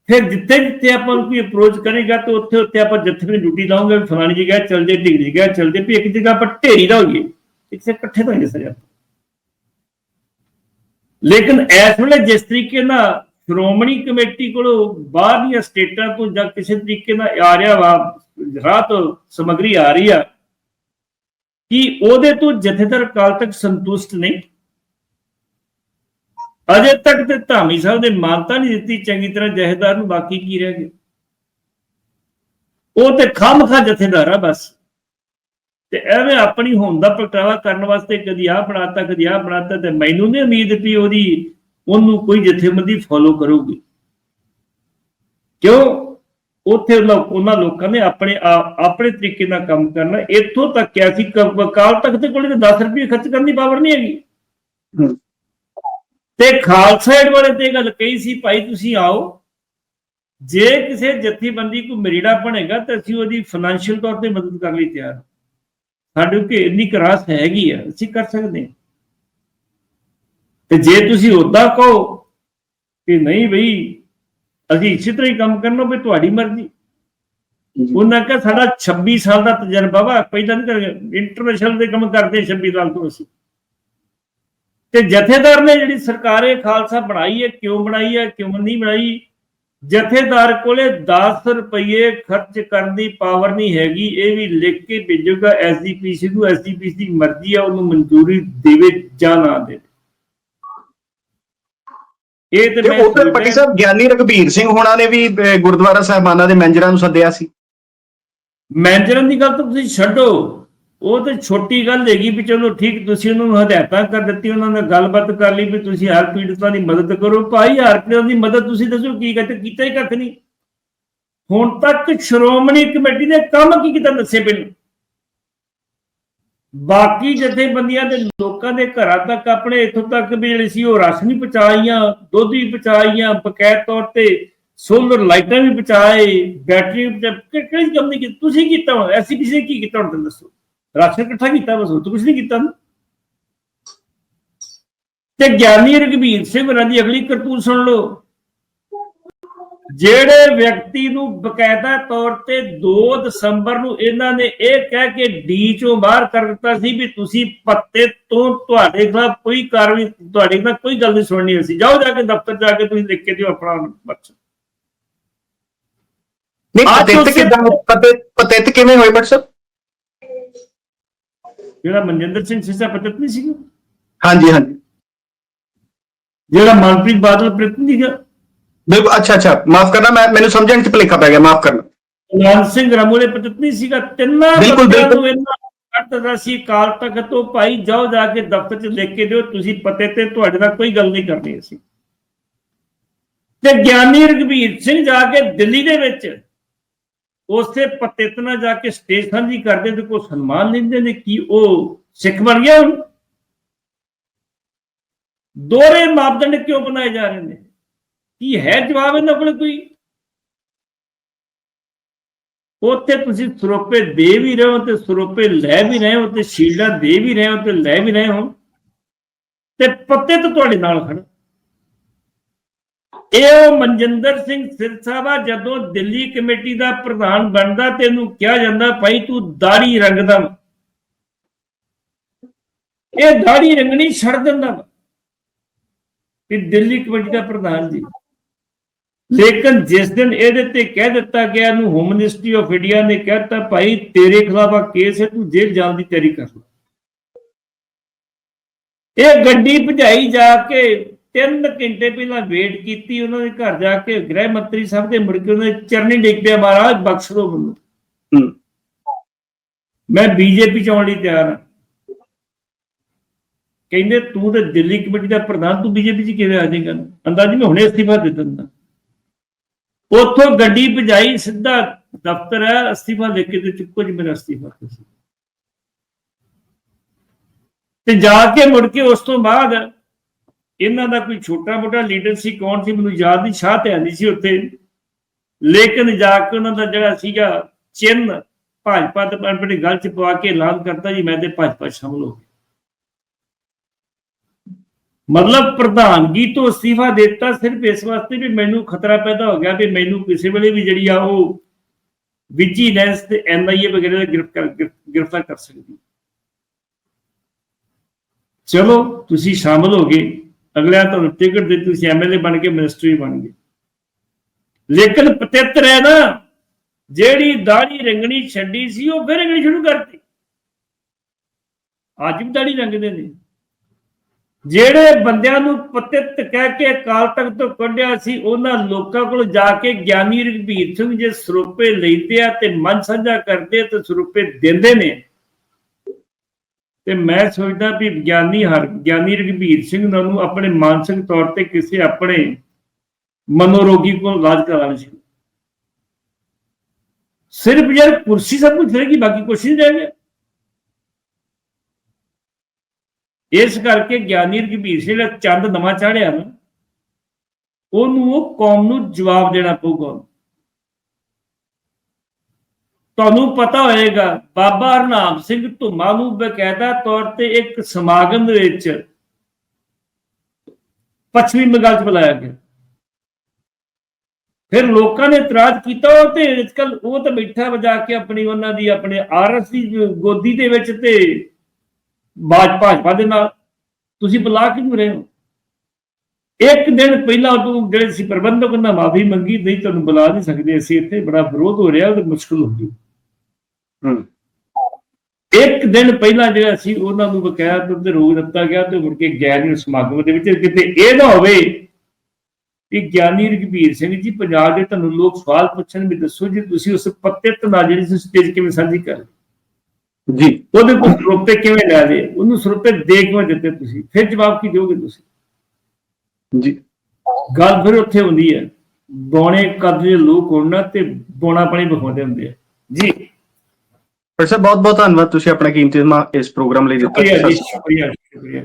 ਫਿਰ ਜਿੱਥੇ ਜਿੱਥੇ ਆਪਾਂ ਨੂੰ ਕੋਈ ਅਪਰੋਚ ਕਰੇਗਾ ਤੇ ਉੱਥੇ ਉੱਥੇ ਆਪਾਂ ਜੱਥੇ ਡਿਊਟੀ ਲਾਉਂਗੇ, ਵੀ ਫਲਾਣੀ ਜਗ੍ਹਾ ਚੱਲ ਜੇ ਢਿਗੜੀ ਜਗ੍ਹਾ ਚੱਲ ਵੀ ਇੱਕ ਜਗ੍ਹਾ ਆਪਾਂ ਢੇਰੀ ਦਾ ਹੋਈਏ ਇੱਥੇ ਇਕੱਠੇ ਤਾਂ ਨਹੀਂ ਸਰਿਆ ਲੇਕਿਨ ਇਸ ਵੇਲੇ ਜਿਸ ਤਰੀਕੇ ਨਾਲ ਸ਼੍ਰੋਮਣੀ ਕਮੇਟੀ ਕੋਲੋਂ ਬਾਹਰਲੀਆਂ ਸਟੇਟਾਂ ਤੋਂ ਜਾਂ ਕਿਸੇ ਤਰੀਕੇ ਨਾਲ ਆ ਰਿਹਾ ਵਾ, ਰਾਹ ਤੋਂ ਸਮਗਰੀ ਆ ਰਹੀ ਆ, ਕਿ ਉਹਦੇ ਤੋਂ ਜਥੇਦਾਰ ਕਾਲ ਤੱਕ ਸੰਤੁਸ਼ਟ ਨਹੀਂ? ਅਜੇ ਤੱਕ ਤੇ ਧਾਮੀ ਸਾਹਿਬ ਨੇ ਮਾਨਤਾ ਨਹੀਂ ਦਿੱਤੀ ਚੰਗੀ ਤਰ੍ਹਾਂ ਜਥੇਦਾਰ ਨੂੰ, ਬਾਕੀ ਕੀ ਰਹਿ ਗਿਆ? ਉਹ ਤੇ ਖਾਮਖਾ ਜਥੇਦਾਰ ਆ ਬਸ। ਤੇ ਐਵੇਂ ਆਪਣੀ ਹੋਂਦ ਦਾ ਪ੍ਰਗਟਾਵਾ ਕਰਨ ਵਾਸਤੇ ਕਦੀ ਆਹ ਬਣਾਤਾ, ਕਦੀ ਆਹ ਬਣਾਤਾ, ਤੇ ਮੈਨੂੰ ਨਹੀਂ ਉਮੀਦ ਵੀ ਉਹਦੀ, ਉਹਨੂੰ ਕੋਈ ਜਥੇਬੰਦੀ ਫੋਲੋ ਕਰੂਗੀ। ਕਿਉਂ? ਉੱਥੇ ਉਹਨਾਂ ਲੋਕਾਂ ਨੇ ਆਪਣੇ ਆ- ਆਪਣੇ ਤਰੀਕੇ ਨਾਲ ਕੰਮ ਕਰਨਾ। ਇੱਥੋਂ ਤੱਕ ਕਿਹਾ ਸੀ, ਕ- ਅਕਾਲ ਤਖਤ ਦੇ ਕੋਲੇ ਤਾਂ 10 ਰੁਪਏ ਖਰਚ ਕਰਨ ਦੀ ਪਾਵਰ ਨਹੀਂ ਹੈਗੀ। ਤੇ ਖਾਲਸਾ ਏਡ ਵਾਲੇ ਤੇ ਗੱਲ ਕਹੀ ਸੀ ਭਾਈ ਤੁਸੀਂ ਆਓ ਜੇ ਕਿਸੇ ਜਥੇਬੰਦੀ ਕੋ ਮਰੀੜਾ ਬਣੇਗਾ ਤਾਂ ਅਸੀਂ ਉਹਦੀ ਫਾਈਨੈਂਸ਼ੀਅਲ ਤੌਰ ਤੇ ਮਦਦ ਕਰਨ ਲਈ ਤਿਆਰ। ਸਾਡੇ ਕੋਲ ਇੰਨੀ ਕਰਾਸ ਹੈਗੀ ਆ ਅਸੀਂ ਕਰ ਸਕਦੇ ਹਾਂ। ਤੇ ਜੇ ਤੁਸੀਂ ਉਦਾਂ ਕਹੋ ਕਿ ਨਹੀਂ ਬਈ ਅਸੀਂ ਇਸੇ ਤਰ੍ਹਾਂ ਹੀ ਕੰਮ ਕਰਨਾ ਵੀ ਤੁਹਾਡੀ ਮਰਜ਼ੀ। ਉਹਨਾਂ ਕਹਾ ਸਾਡਾ 26 ਸਾਲ ਦਾ ਤਜਰਬਾ ਵਾ ਪਹਿਲਾਂ ਨਹੀਂ ਕਰ ਇੰਟਰਨੈਸ਼ਨਲ ਦੇ ਕੰਮ ਕਰਦੇ 26 ਸਾਲ ਤੋਂ ਅਸੀਂ। ਤੇ ਜਥੇਦਾਰ ਨੇ ਜਿਹੜੀ ਸਰਕਾਰ ਇਹ ਖਾਲਸਾ ਬਣਾਈ ਹੈ ਕਿਉਂ ਬਣਾਈ ਹੈ ਕਿਉਂ ਨਹੀਂ ਬਣਾਈ? ਜਥੇਦਾਰ ਕੋਲੇ 10 ਰੁਪਏ ਖਰਚ ਕਰਨ ਦੀ ਪਾਵਰ ਨਹੀਂ ਹੈਗੀ ਇਹ ਵੀ ਲਿਖ ਕੇ ਭੇਜੂਗਾ ਐਸਜੀਪੀਸੀ ਨੂੰ ਐਸਜੀਪੀਸੀ ਦੀ ਮਰਜ਼ੀ ਆ ਉਹਨੂੰ ਮਨਜ਼ੂਰੀ ਦੇਵੇ ਜਾਂ ਨਾ ਦੇਵੇ। ਇਹ ਤੇ ਮੈਂ ਉਧਰ ਪੱਟੀ ਸਾਹਿਬ ਗਿਆਨੀ ਰਘਬੀਰ ਸਿੰਘ ਹੋਣਾ ਨੇ ਵੀ ਗੁਰਦੁਆਰਾ ਸਾਹਿਬਾਨਾਂ ਦੇ ਮੈਨੇਜਰਾਂ ਨੂੰ ਸੱਦਿਆ ਸੀ। ਮੈਨੇਜਰਾਂ ਦੀ ਗੱਲ ਤਾਂ ਤੁਸੀਂ ਛੱਡੋ। ਉਹ ਤਾਂ ਛੋਟੀ ਗੱਲ ਹੈਗੀ ਵੀ ਚਲੋ ਠੀਕ, ਤੁਸੀਂ ਉਹਨਾਂ ਨੂੰ ਹਦਾਇਤਾਂ ਕਰ ਦਿੱਤੀ ਉਹਨਾਂ ਨਾਲ ਗੱਲਬਾਤ ਕਰ ਲਈ ਵੀ ਤੁਸੀਂ ਹਰ ਪੀੜਤਾਂ ਦੀ ਮਦਦ ਕਰੋ। ਭਾਈ, ਹਰ ਪੀੜਤਾਂ ਦੀ ਮਦਦ ਤੁਸੀਂ ਦੱਸੋ, ਕੀ ਕਰਦੇ ਕੀਤਾ ਹੀ ਕੱਖ ਨਹੀਂ। ਹੁਣ ਤੱਕ ਸ਼੍ਰੋਮਣੀ ਕਮੇਟੀ ਨੇ ਕੰਮ ਕੀ ਕੀਤਾ ਦੱਸੇ ਪਹਿਲਾਂ ਬਾਕੀ ਜਥੇਬੰਦੀਆਂ ਦੇ ਲੋਕਾਂ ਦੇ ਘਰਾਂ ਤੱਕ, ਆਪਣੇ ਇੱਥੋਂ ਤੱਕ ਵੀ ਜਿਹੜੇ ਸੀ, ਉਹ ਰਾਸ਼ਨ ਵੀ ਪਹੁੰਚਾਈਆਂ, ਦੁੱਧ ਵੀ ਪਹੁੰਚਾਈਆਂ, ਬਕਾਇਦ ਤੌਰ ਤੇ ਸੋਲਰ ਲਾਈਟਾਂ ਵੀ ਪਹੁੰਚਾਏ ਬੈਟਰੀ ਕਿਹੜੀ ਕੰਮ ਨਹੀਂ ਕੀਤੀ? ਤੁਸੀਂ ਕੀਤਾ ਹੁਣ? ਐਸਸੀਪੀਸੀ ਨੇ ਕੀ ਕੀਤਾ ਹੁਣ? ਤੁਸੀਂ ਦੱਸੋ। ਰਾਸ਼ਨ ਇਕੱਠਾ ਕੀਤਾ ਬਸ ਹੋਰ ਤਾਂ ਕੁਝ ਨਹੀਂ ਕੀਤਾ ਨਾ। ਤੇ ਗਿਆਨੀ ਰਘਬੀਰ ਸਿੰਘ ਹੋਰਾਂ ਦੀ ਅਗਲੀ ਕਰਤੂਤ ਸੁਣ ਲਓ। ਜਿਹੜੇ ਵਿਅਕਤੀ ਨੂੰ ਬਕਾਇਦਾ ਤੌਰ ਤੇ 2 ਦਸੰਬਰ ਨੂੰ ਇਹਨਾਂ ਨੇ ਇਹ ਕਹਿ ਕੇ ਡੀ ਚੋਂ ਬਾਹਰ ਕਰ ਦਿੱਤਾ ਸੀ ਵੀ ਤੁਸੀਂ ਪੱਤੇ ਤੋਂ ਤੁਹਾਡੇ ਖਿਲਾਫ ਕੋਈ ਕਾਰਵਾਈ ਤੁਹਾਡੇ ਖਿਲਾਫ ਕੋਈ ਗੱਲ ਨਹੀਂ ਸੁਣਨੀ ਅਸੀਂ। ਜਾਓ ਜਾ ਕੇ ਦਫ਼ਤਰ ਜਾ ਕੇ ਤੁਸੀਂ ਲਿਖ ਕੇ ਦਿਓ ਆਪਣਾ ਬੱਚਾ ਨਹੀਂ ਪਤਿਤ ਕਿਦਾਂ ਪਤਿਤ ਪਤਿਤ ਕਿਵੇਂ ਹੋਏ ਬਟ ਸਾਹਿਬ ਜਿਹੜਾ ਮਨਜਿੰਦਰ ਸਿੰਘ ਸਿੱਧਾ ਪਤਤ ਨਹੀਂ ਸੀਗਾ? ਹਾਂਜੀ ਹਾਂਜੀ। ਜਿਹੜਾ ਮਨਪ੍ਰੀਤ ਬਾਦਲ ਪ੍ਰਤੀਨਿਧੀ ਸੀਗਾ? ਬਿਲਕੁਲ ਅੱਛਾ ਅੱਛਾ। ਮਾਫ ਕਰਨਾ ਮੈਂ ਮੈਨੂੰ ਸਮਝਣ ਚ ਭੁਲੇਖਾ ਪੈ ਗਿਆ ਮਾਫ ਕਰਨਾ। ਲਾਲ ਸਿੰਘ ਰਮੋਲੇ ਪਤਤ ਨਹੀਂ ਸੀਗਾ? ਤਿੰਨਾਂ ਬਿਲਕੁਲ, ਬਿਲਕੁਲ। ਨੂੰ ਇਹਨਾਂ ਕੱਟ ਸੀ ਕਾਲ ਤੱਕ ਤੋਂ ਭਾਈ ਜਾਓ ਜਾ ਕੇ ਦਫ਼ਤਰ 'ਚ ਲਿਖ ਕੇ ਦਿਓ ਤੁਸੀਂ ਪਤੇ ਤੇ ਤੁਹਾਡੇ ਨਾਲ ਕੋਈ ਗੱਲ ਨਹੀਂ ਕਰਨੀ ਅਸੀਂ। ਤੇ ਗਿਆਨੀ ਰਘਬੀਰ ਸਿੰਘ ਜਾ ਕੇ ਦਿੱਲੀ ਦੇ ਵਿੱਚ ਉਸੇ ਪੱਤੇ ਨਾਲ ਜਾ ਕੇ ਸਟੇਜ ਸਾਂਝੀ ਕਰਦੇ ਤੇ ਕੋਈ ਸਨਮਾਨ ਲੈਂਦੇ ਨੇ, ਕੀ ਉਹ ਸਿੱਖ ਬਣ ਗਿਆ ਹੁਣ? ਦੋਹਰੇ ਮਾਪਦੰਡ ਕਿਉਂ ਬਣਾਏ ਜਾ ਰਹੇ ਨੇ? ਕੀ ਹੈ ਜਵਾਬ ਇਹਨਾਂ ਕੋਲ ਕੋਈ? ਉੱਥੇ ਤੁਸੀਂ ਸਰੋਪੇ ਦੇ ਵੀ ਰਹੇ ਹੋ ਤੇ ਸਰੋਪੇ ਲੈ ਵੀ ਰਹੇ ਹੋ ਤੇ ਸ਼ੀਲਡਾਂ ਦੇ ਵੀ ਰਹੇ ਹੋ ਤੇ ਲੈ ਵੀ ਰਹੇ ਹੋ ਤੇ ਪੱਤੇ ਤਾਂ ਤੁਹਾਡੇ ਨਾਲ ਖੜ ਇਹ ਉਹ ਮਨਜਿੰਦਰ ਸਿੰਘ ਸਿਰਸਾਵਾ ਜਦੋਂ ਦਿੱਲੀ ਕਮੇਟੀ ਦਾ ਪ੍ਰਧਾਨ ਬਣਦਾ ਤੈਨੂੰ ਕਿਹਾ ਜਾਂਦਾ ਭਾਈ ਤੂੰ ਦਾੜੀ ਰੰਗਦਾ ਇਹ ਦਾੜੀ ਰੰਗਣੀ ਛੱਡ ਦਿੰਦਾ ਵਾ। ਦਿੱਲੀ ਕਮੇਟੀ ਦਾ ਪ੍ਰਧਾਨ ਜੀ। ਲੇਕਿਨ ਜਿਸ ਦਿਨ ਇਹਦੇ ਤੇ ਕਹਿ ਦਿੱਤਾ ਗਿਆ ਨੂੰ ਹੋਮ ਮਿਨਿਸਟਰੀ ਆਫ ਇੰਡੀਆ ਨੇ ਕਹਿਤਾ ਭਾਈ ਤੇਰੇ ਖਿਲਾਫ ਆ ਕੇਸ ਹੈ ਤੂੰ ਜੇਲ੍ਹ ਜਾਣ ਦੀ ਤਿਆਰੀ ਕਰ ਲੈ। ਇਹ ਗੱਡੀ ਭਜਾਈ ਜਾ ਕੇ 3 ਘੰਟੇ ਪਹਿਲਾਂ ਵੇਟ ਕੀਤੀ ਉਹਨਾਂ ਦੇ ਘਰ ਜਾ ਕੇ ਗ੍ਰਹਿ ਮੰਤਰੀ ਸਾਹਿਬ ਦੇ ਮੁੜ ਕੇ ਉਹਨਾਂ ਦੇ ਚਰਨੀ ਡਿੱਗ ਪਿਆ ਮਹਾਰਾਜ ਬਖਸ਼ ਦਿਓ ਮੈਨੂੰ। ਹੂੰ। ਮੈਂ ਬੀਜੇਪੀ ਚ ਆਉਣ ਲਈ ਤਿਆਰ ਹਾਂ। ਕਹਿੰਦੇ ਤੂੰ ਤੇ ਦਿੱਲੀ ਕਮੇਟੀ ਦਾ ਪ੍ਰਧਾਨ ਤੂੰ ਬੀਜੇਪੀ ਚ ਕਿਵੇਂ ਆ ਜਾਏਗਾ? ਅੰਦਾਜ਼ੀ ਮੈਂ ਹੁਣੇ ਅਸਤੀਫਾ ਦੇ ਦਿੰਦਾ। ਉੱਥੋਂ ਗੱਡੀ ਭਜਾਈ ਸਿੱਧਾ ਦਫ਼ਤਰ ਹੈ ਅਸਤੀਫਾ ਲਿਖ ਕੇ ਤੇ ਚੁੱਕੋ ਜੀ ਮੇਰਾ ਅਸਤੀਫਾ। ਤੁਸੀਂ ਤੇ ਜਾ ਕੇ ਮੁੜ ਕੇ ਉਸ ਤੋਂ ਬਾਅਦ ਇਹਨਾਂ ਦਾ ਕੋਈ ਛੋਟਾ ਮੋਟਾ ਲੀਡਰ ਸੀ ਕੌਣ ਸੀ? ਮੈਨੂੰ ਯਾਦ ਨਹੀਂ ਸ਼ਾਹ ਤੇ ਆਂਦੀ ਸੀ ਉੱਥੇ। ਲੇਕਿਨ ਜਾ ਕੇ ਉਹਨਾਂ ਦਾ ਜਿਹੜਾ ਸੀਗਾ ਚਿੰਨ ਭਾਜਪਾ ਤੇ ਆਪਣੀ ਗੱਲ ਚ ਪਵਾ ਕੇ ਐਲਾਨ ਕਰਤਾ ਜੀ, ਮੈਂ ਤੇ ਭਾਜਪਾ ਸ਼ਾਮਲ ਹੋ ਗਿਆ। ਮਤਲਬ ਪ੍ਰਧਾਨਗੀ ਤੋਂ ਅਸਤੀਫਾ ਦਿੱਤਾ ਸਿਰਫ ਇਸ ਵਾਸਤੇ ਵੀ ਮੈਨੂੰ ਖਤਰਾ ਪੈਦਾ ਹੋ ਗਿਆ ਵੀ ਮੈਨੂੰ ਕਿਸੇ ਵੇਲੇ ਵੀ ਜਿਹੜੀ ਆ ਉਹ ਵਿਜੀਲੈਂਸ ਤੇ ਐਨਆਈਏ ਵਗੈਰਾ ਦਾ ਗ੍ਰਿਫਤਾਰ ਗ੍ਰਿਫਤਾਰ ਕਰ ਸਕਦੀ। ਚਲੋ, ਤੁਸੀਂ ਸ਼ਾਮਲ ਹੋ ਗਏ। ਅਗਲਿਆਂ ਤੁਹਾਨੂੰ ਟਿਕਟ ਦਿੱਤੀ ਤੁਸੀਂ ਐਮਐਲਏ ਬਣ ਕੇ ਮਿਨਿਸਟਰੀ ਬਣ ਗਏ। ਲੇਕਿਨ ਪਤਿੱਤਰ ਹੈ ਨਾ, ਜਿਹੜੀ ਦਾੜੀ ਰੰਗਣੀ ਛੱਡੀ ਸੀ, ਉਹ ਫਿਰ ਰੰਗਣੀ ਸ਼ੁਰੂ ਕਰਤੀ। ਅੱਜ ਵੀ ਦਾੜੀ ਰੰਗਦੇ ਨੇ। ਜਿਹੜੇ ਬੰਦਿਆਂ ਨੂੰ ਪਤਿਤ ਕਹਿ ਕੇ ਅਕਾਲ ਤਖਤ ਤੋਂ ਕੱਢਿਆ ਸੀ, ਉਹਨਾਂ ਲੋਕਾਂ ਕੋਲ ਜਾ ਕੇ ਗਿਆਨੀ ਰਘਬੀਰ ਸਿੰਘ ਜੇ ਸਰੂਪੇ ਲੈਂਦੇ ਆ ਤੇ ਮਨ ਸਾਂਝਾ ਕਰਦੇ ਆ ਤੇ ਸਰੂਪੇ ਦਿੰਦੇ ਨੇ। ਤੇ ਮੈਂ ਸੋਚਦਾ ਵੀ ਗਿਆਨੀ ਹਰ, ਗਿਆਨੀ ਰਘਬੀਰ ਸਿੰਘ ਨੂੰ ਆਪਣੇ ਮਾਨਸਿਕ ਤੌਰ ਤੇ ਕਿਸੇ ਆਪਣੇ ਮਨੋਰੋਗੀ ਕੋਲ ਇਲਾਜ ਕਰਾਉਣਾ ਸੀ। ਸਿਰਫ ਯਾਰ ਕੁਰਸੀ ਸਭ ਕੁਝ ਰਹੇਗੀ ਬਾਕੀ ਕੁਛ ਨਹੀਂ ਰਹੇਗਾ ਇਸ ਕਰਕੇ ਗਿਆਨੀ ਰਘਬੀਰ ਸਿੰਘ ਜਿਹੜਾ ਚੰਦ ਨਵਾਂ ਚਾੜਿਆ ਨਾ, ਉਹਨੂੰ ਉਹ ਕੌਮ ਨੂੰ ਜਵਾਬ ਦੇਣਾ ਪਊਗਾ। ਤੁਹਾਨੂੰ ਪਤਾ ਹੋਏਗਾ, ਬਾਬਾ ਹਰਨਾਮ ਸਿੰਘ ਧੁੰਮਾ ਨੂੰ ਬਕਾਇਦਾ ਤੌਰ ਤੇ ਇੱਕ ਸਮਾਗਮ ਦੇ ਵਿੱਚ ਪੱਛਮੀ ਬੰਗਾਲ ਚ ਬੁਲਾਇਆ ਗਿਆ। ਫਿਰ ਲੋਕਾਂ ਨੇ ਇਤਰਾਜ਼ ਕੀਤਾ, ਉਹ ਤੇ ਅੱਜਕੱਲ ਉਹ ਤਾਂ ਬੈਠਾ ਵਜਾ ਕੇ ਆਪਣੀ, ਉਹਨਾਂ ਦੀ ਆਪਣੇ ਆਰਐਸ ਦੀ ਗੋਦੀ ਦੇ ਵਿੱਚ ਤੇ ਬਾਜ ਭਾਜਪਾ ਦੇ ਨਾਲ। ਤੁਸੀਂ ਬੁਲਾ ਕਿਉਂ ਰਹੇ ਹੋ? ਇੱਕ ਦਿਨ ਪਹਿਲਾਂ ਉਹ ਜਿਹੜੇ ਸੀ ਪ੍ਰਬੰਧਕ, ਉਹਨਾਂ ਮਾਫੀ ਮੰਗੀ, ਨਹੀਂ ਤੁਹਾਨੂੰ ਬੁਲਾ ਨਹੀਂ ਸਕਦੇ, ਅਸੀਂ ਇੱਥੇ ਬੜਾ ਵਿਰੋਧ ਹੋ ਰਿਹਾ ਤੇ ਮੁਸ਼ਕਲ ਹੋ ਗਈ ਇੱਕ ਦਿਨ ਪਹਿਲਾਂ ਜਿਹੜਾ ਸੀ ਉਹਨਾਂ ਨੂੰ ਬਕਾਇਆ ਤੇ ਰੋਕ ਦਿੱਤਾ ਗਿਆ ਤੇ ਮੁੜ ਕੇ ਗੈਰ ਨੂੰ ਸਮਾਗਮ ਦੇ ਵਿੱਚ ਕਿਤੇ ਇਹ ਨਾ ਹੋਵੇ ਕਿ ਗਿਆਨੀ ਰਘਬੀਰ ਸਿੰਘ ਜੀ ਪੰਜਾਬ ਦੇ ਤੁਹਾਨੂੰ ਲੋਕ ਸਵਾਲ ਪੁੱਛਣ ਵੀ ਦੱਸੋ ਜੀ ਤੁਸੀਂ ਉਸ ਪੱਤੇ ਨਾਲ ਜਿਹੜੀ ਸੀ ਸਟੇਜ ਕਿਵੇਂ ਸਾਂਝੀ ਕਰ ਜੀ। ਉਹਦੇ ਕੋਲ ਸਰੋਪੇ ਕਿਵੇਂ ਲੈ ਲਏ ਉਹਨੂੰ ਸਰੋਪੇ ਦੇ ਕਿਵੇਂ ਦਿੱਤੇ ਤੁਸੀਂ? ਫਿਰ ਜਵਾਬ ਕੀ ਦਿਓਗੇ ਤੁਸੀਂ? ਜੀ। ਗੱਲ ਫਿਰ ਉੱਥੇ ਹੁੰਦੀ ਹੈ। ਬੋਣੇ ਕੱਦ ਦੇ ਲੋਕ ਹੋਣ ਤੇ ਬੋਣਾ ਪਾਣੀ ਵਿਖਾਉਂਦੇ ਹੁੰਦੇ ਆ। ਜੀ। ਪਰ ਸਰ ਬਹੁਤ ਬਹੁਤ ਧੰਨਵਾਦ। ਤੁਸੀਂ ਆਪਣਾ ਕੀਮਤੀ ਸਮਾਂ ਇਸ ਪ੍ਰੋਗਰਾਮ ਲਈ ਦਿੱਤਾ। ਸ਼ੁਕਰੀਆ ਜੀ ਸ਼ੁਕਰੀਆ ਸ਼ੁਕਰੀਆ।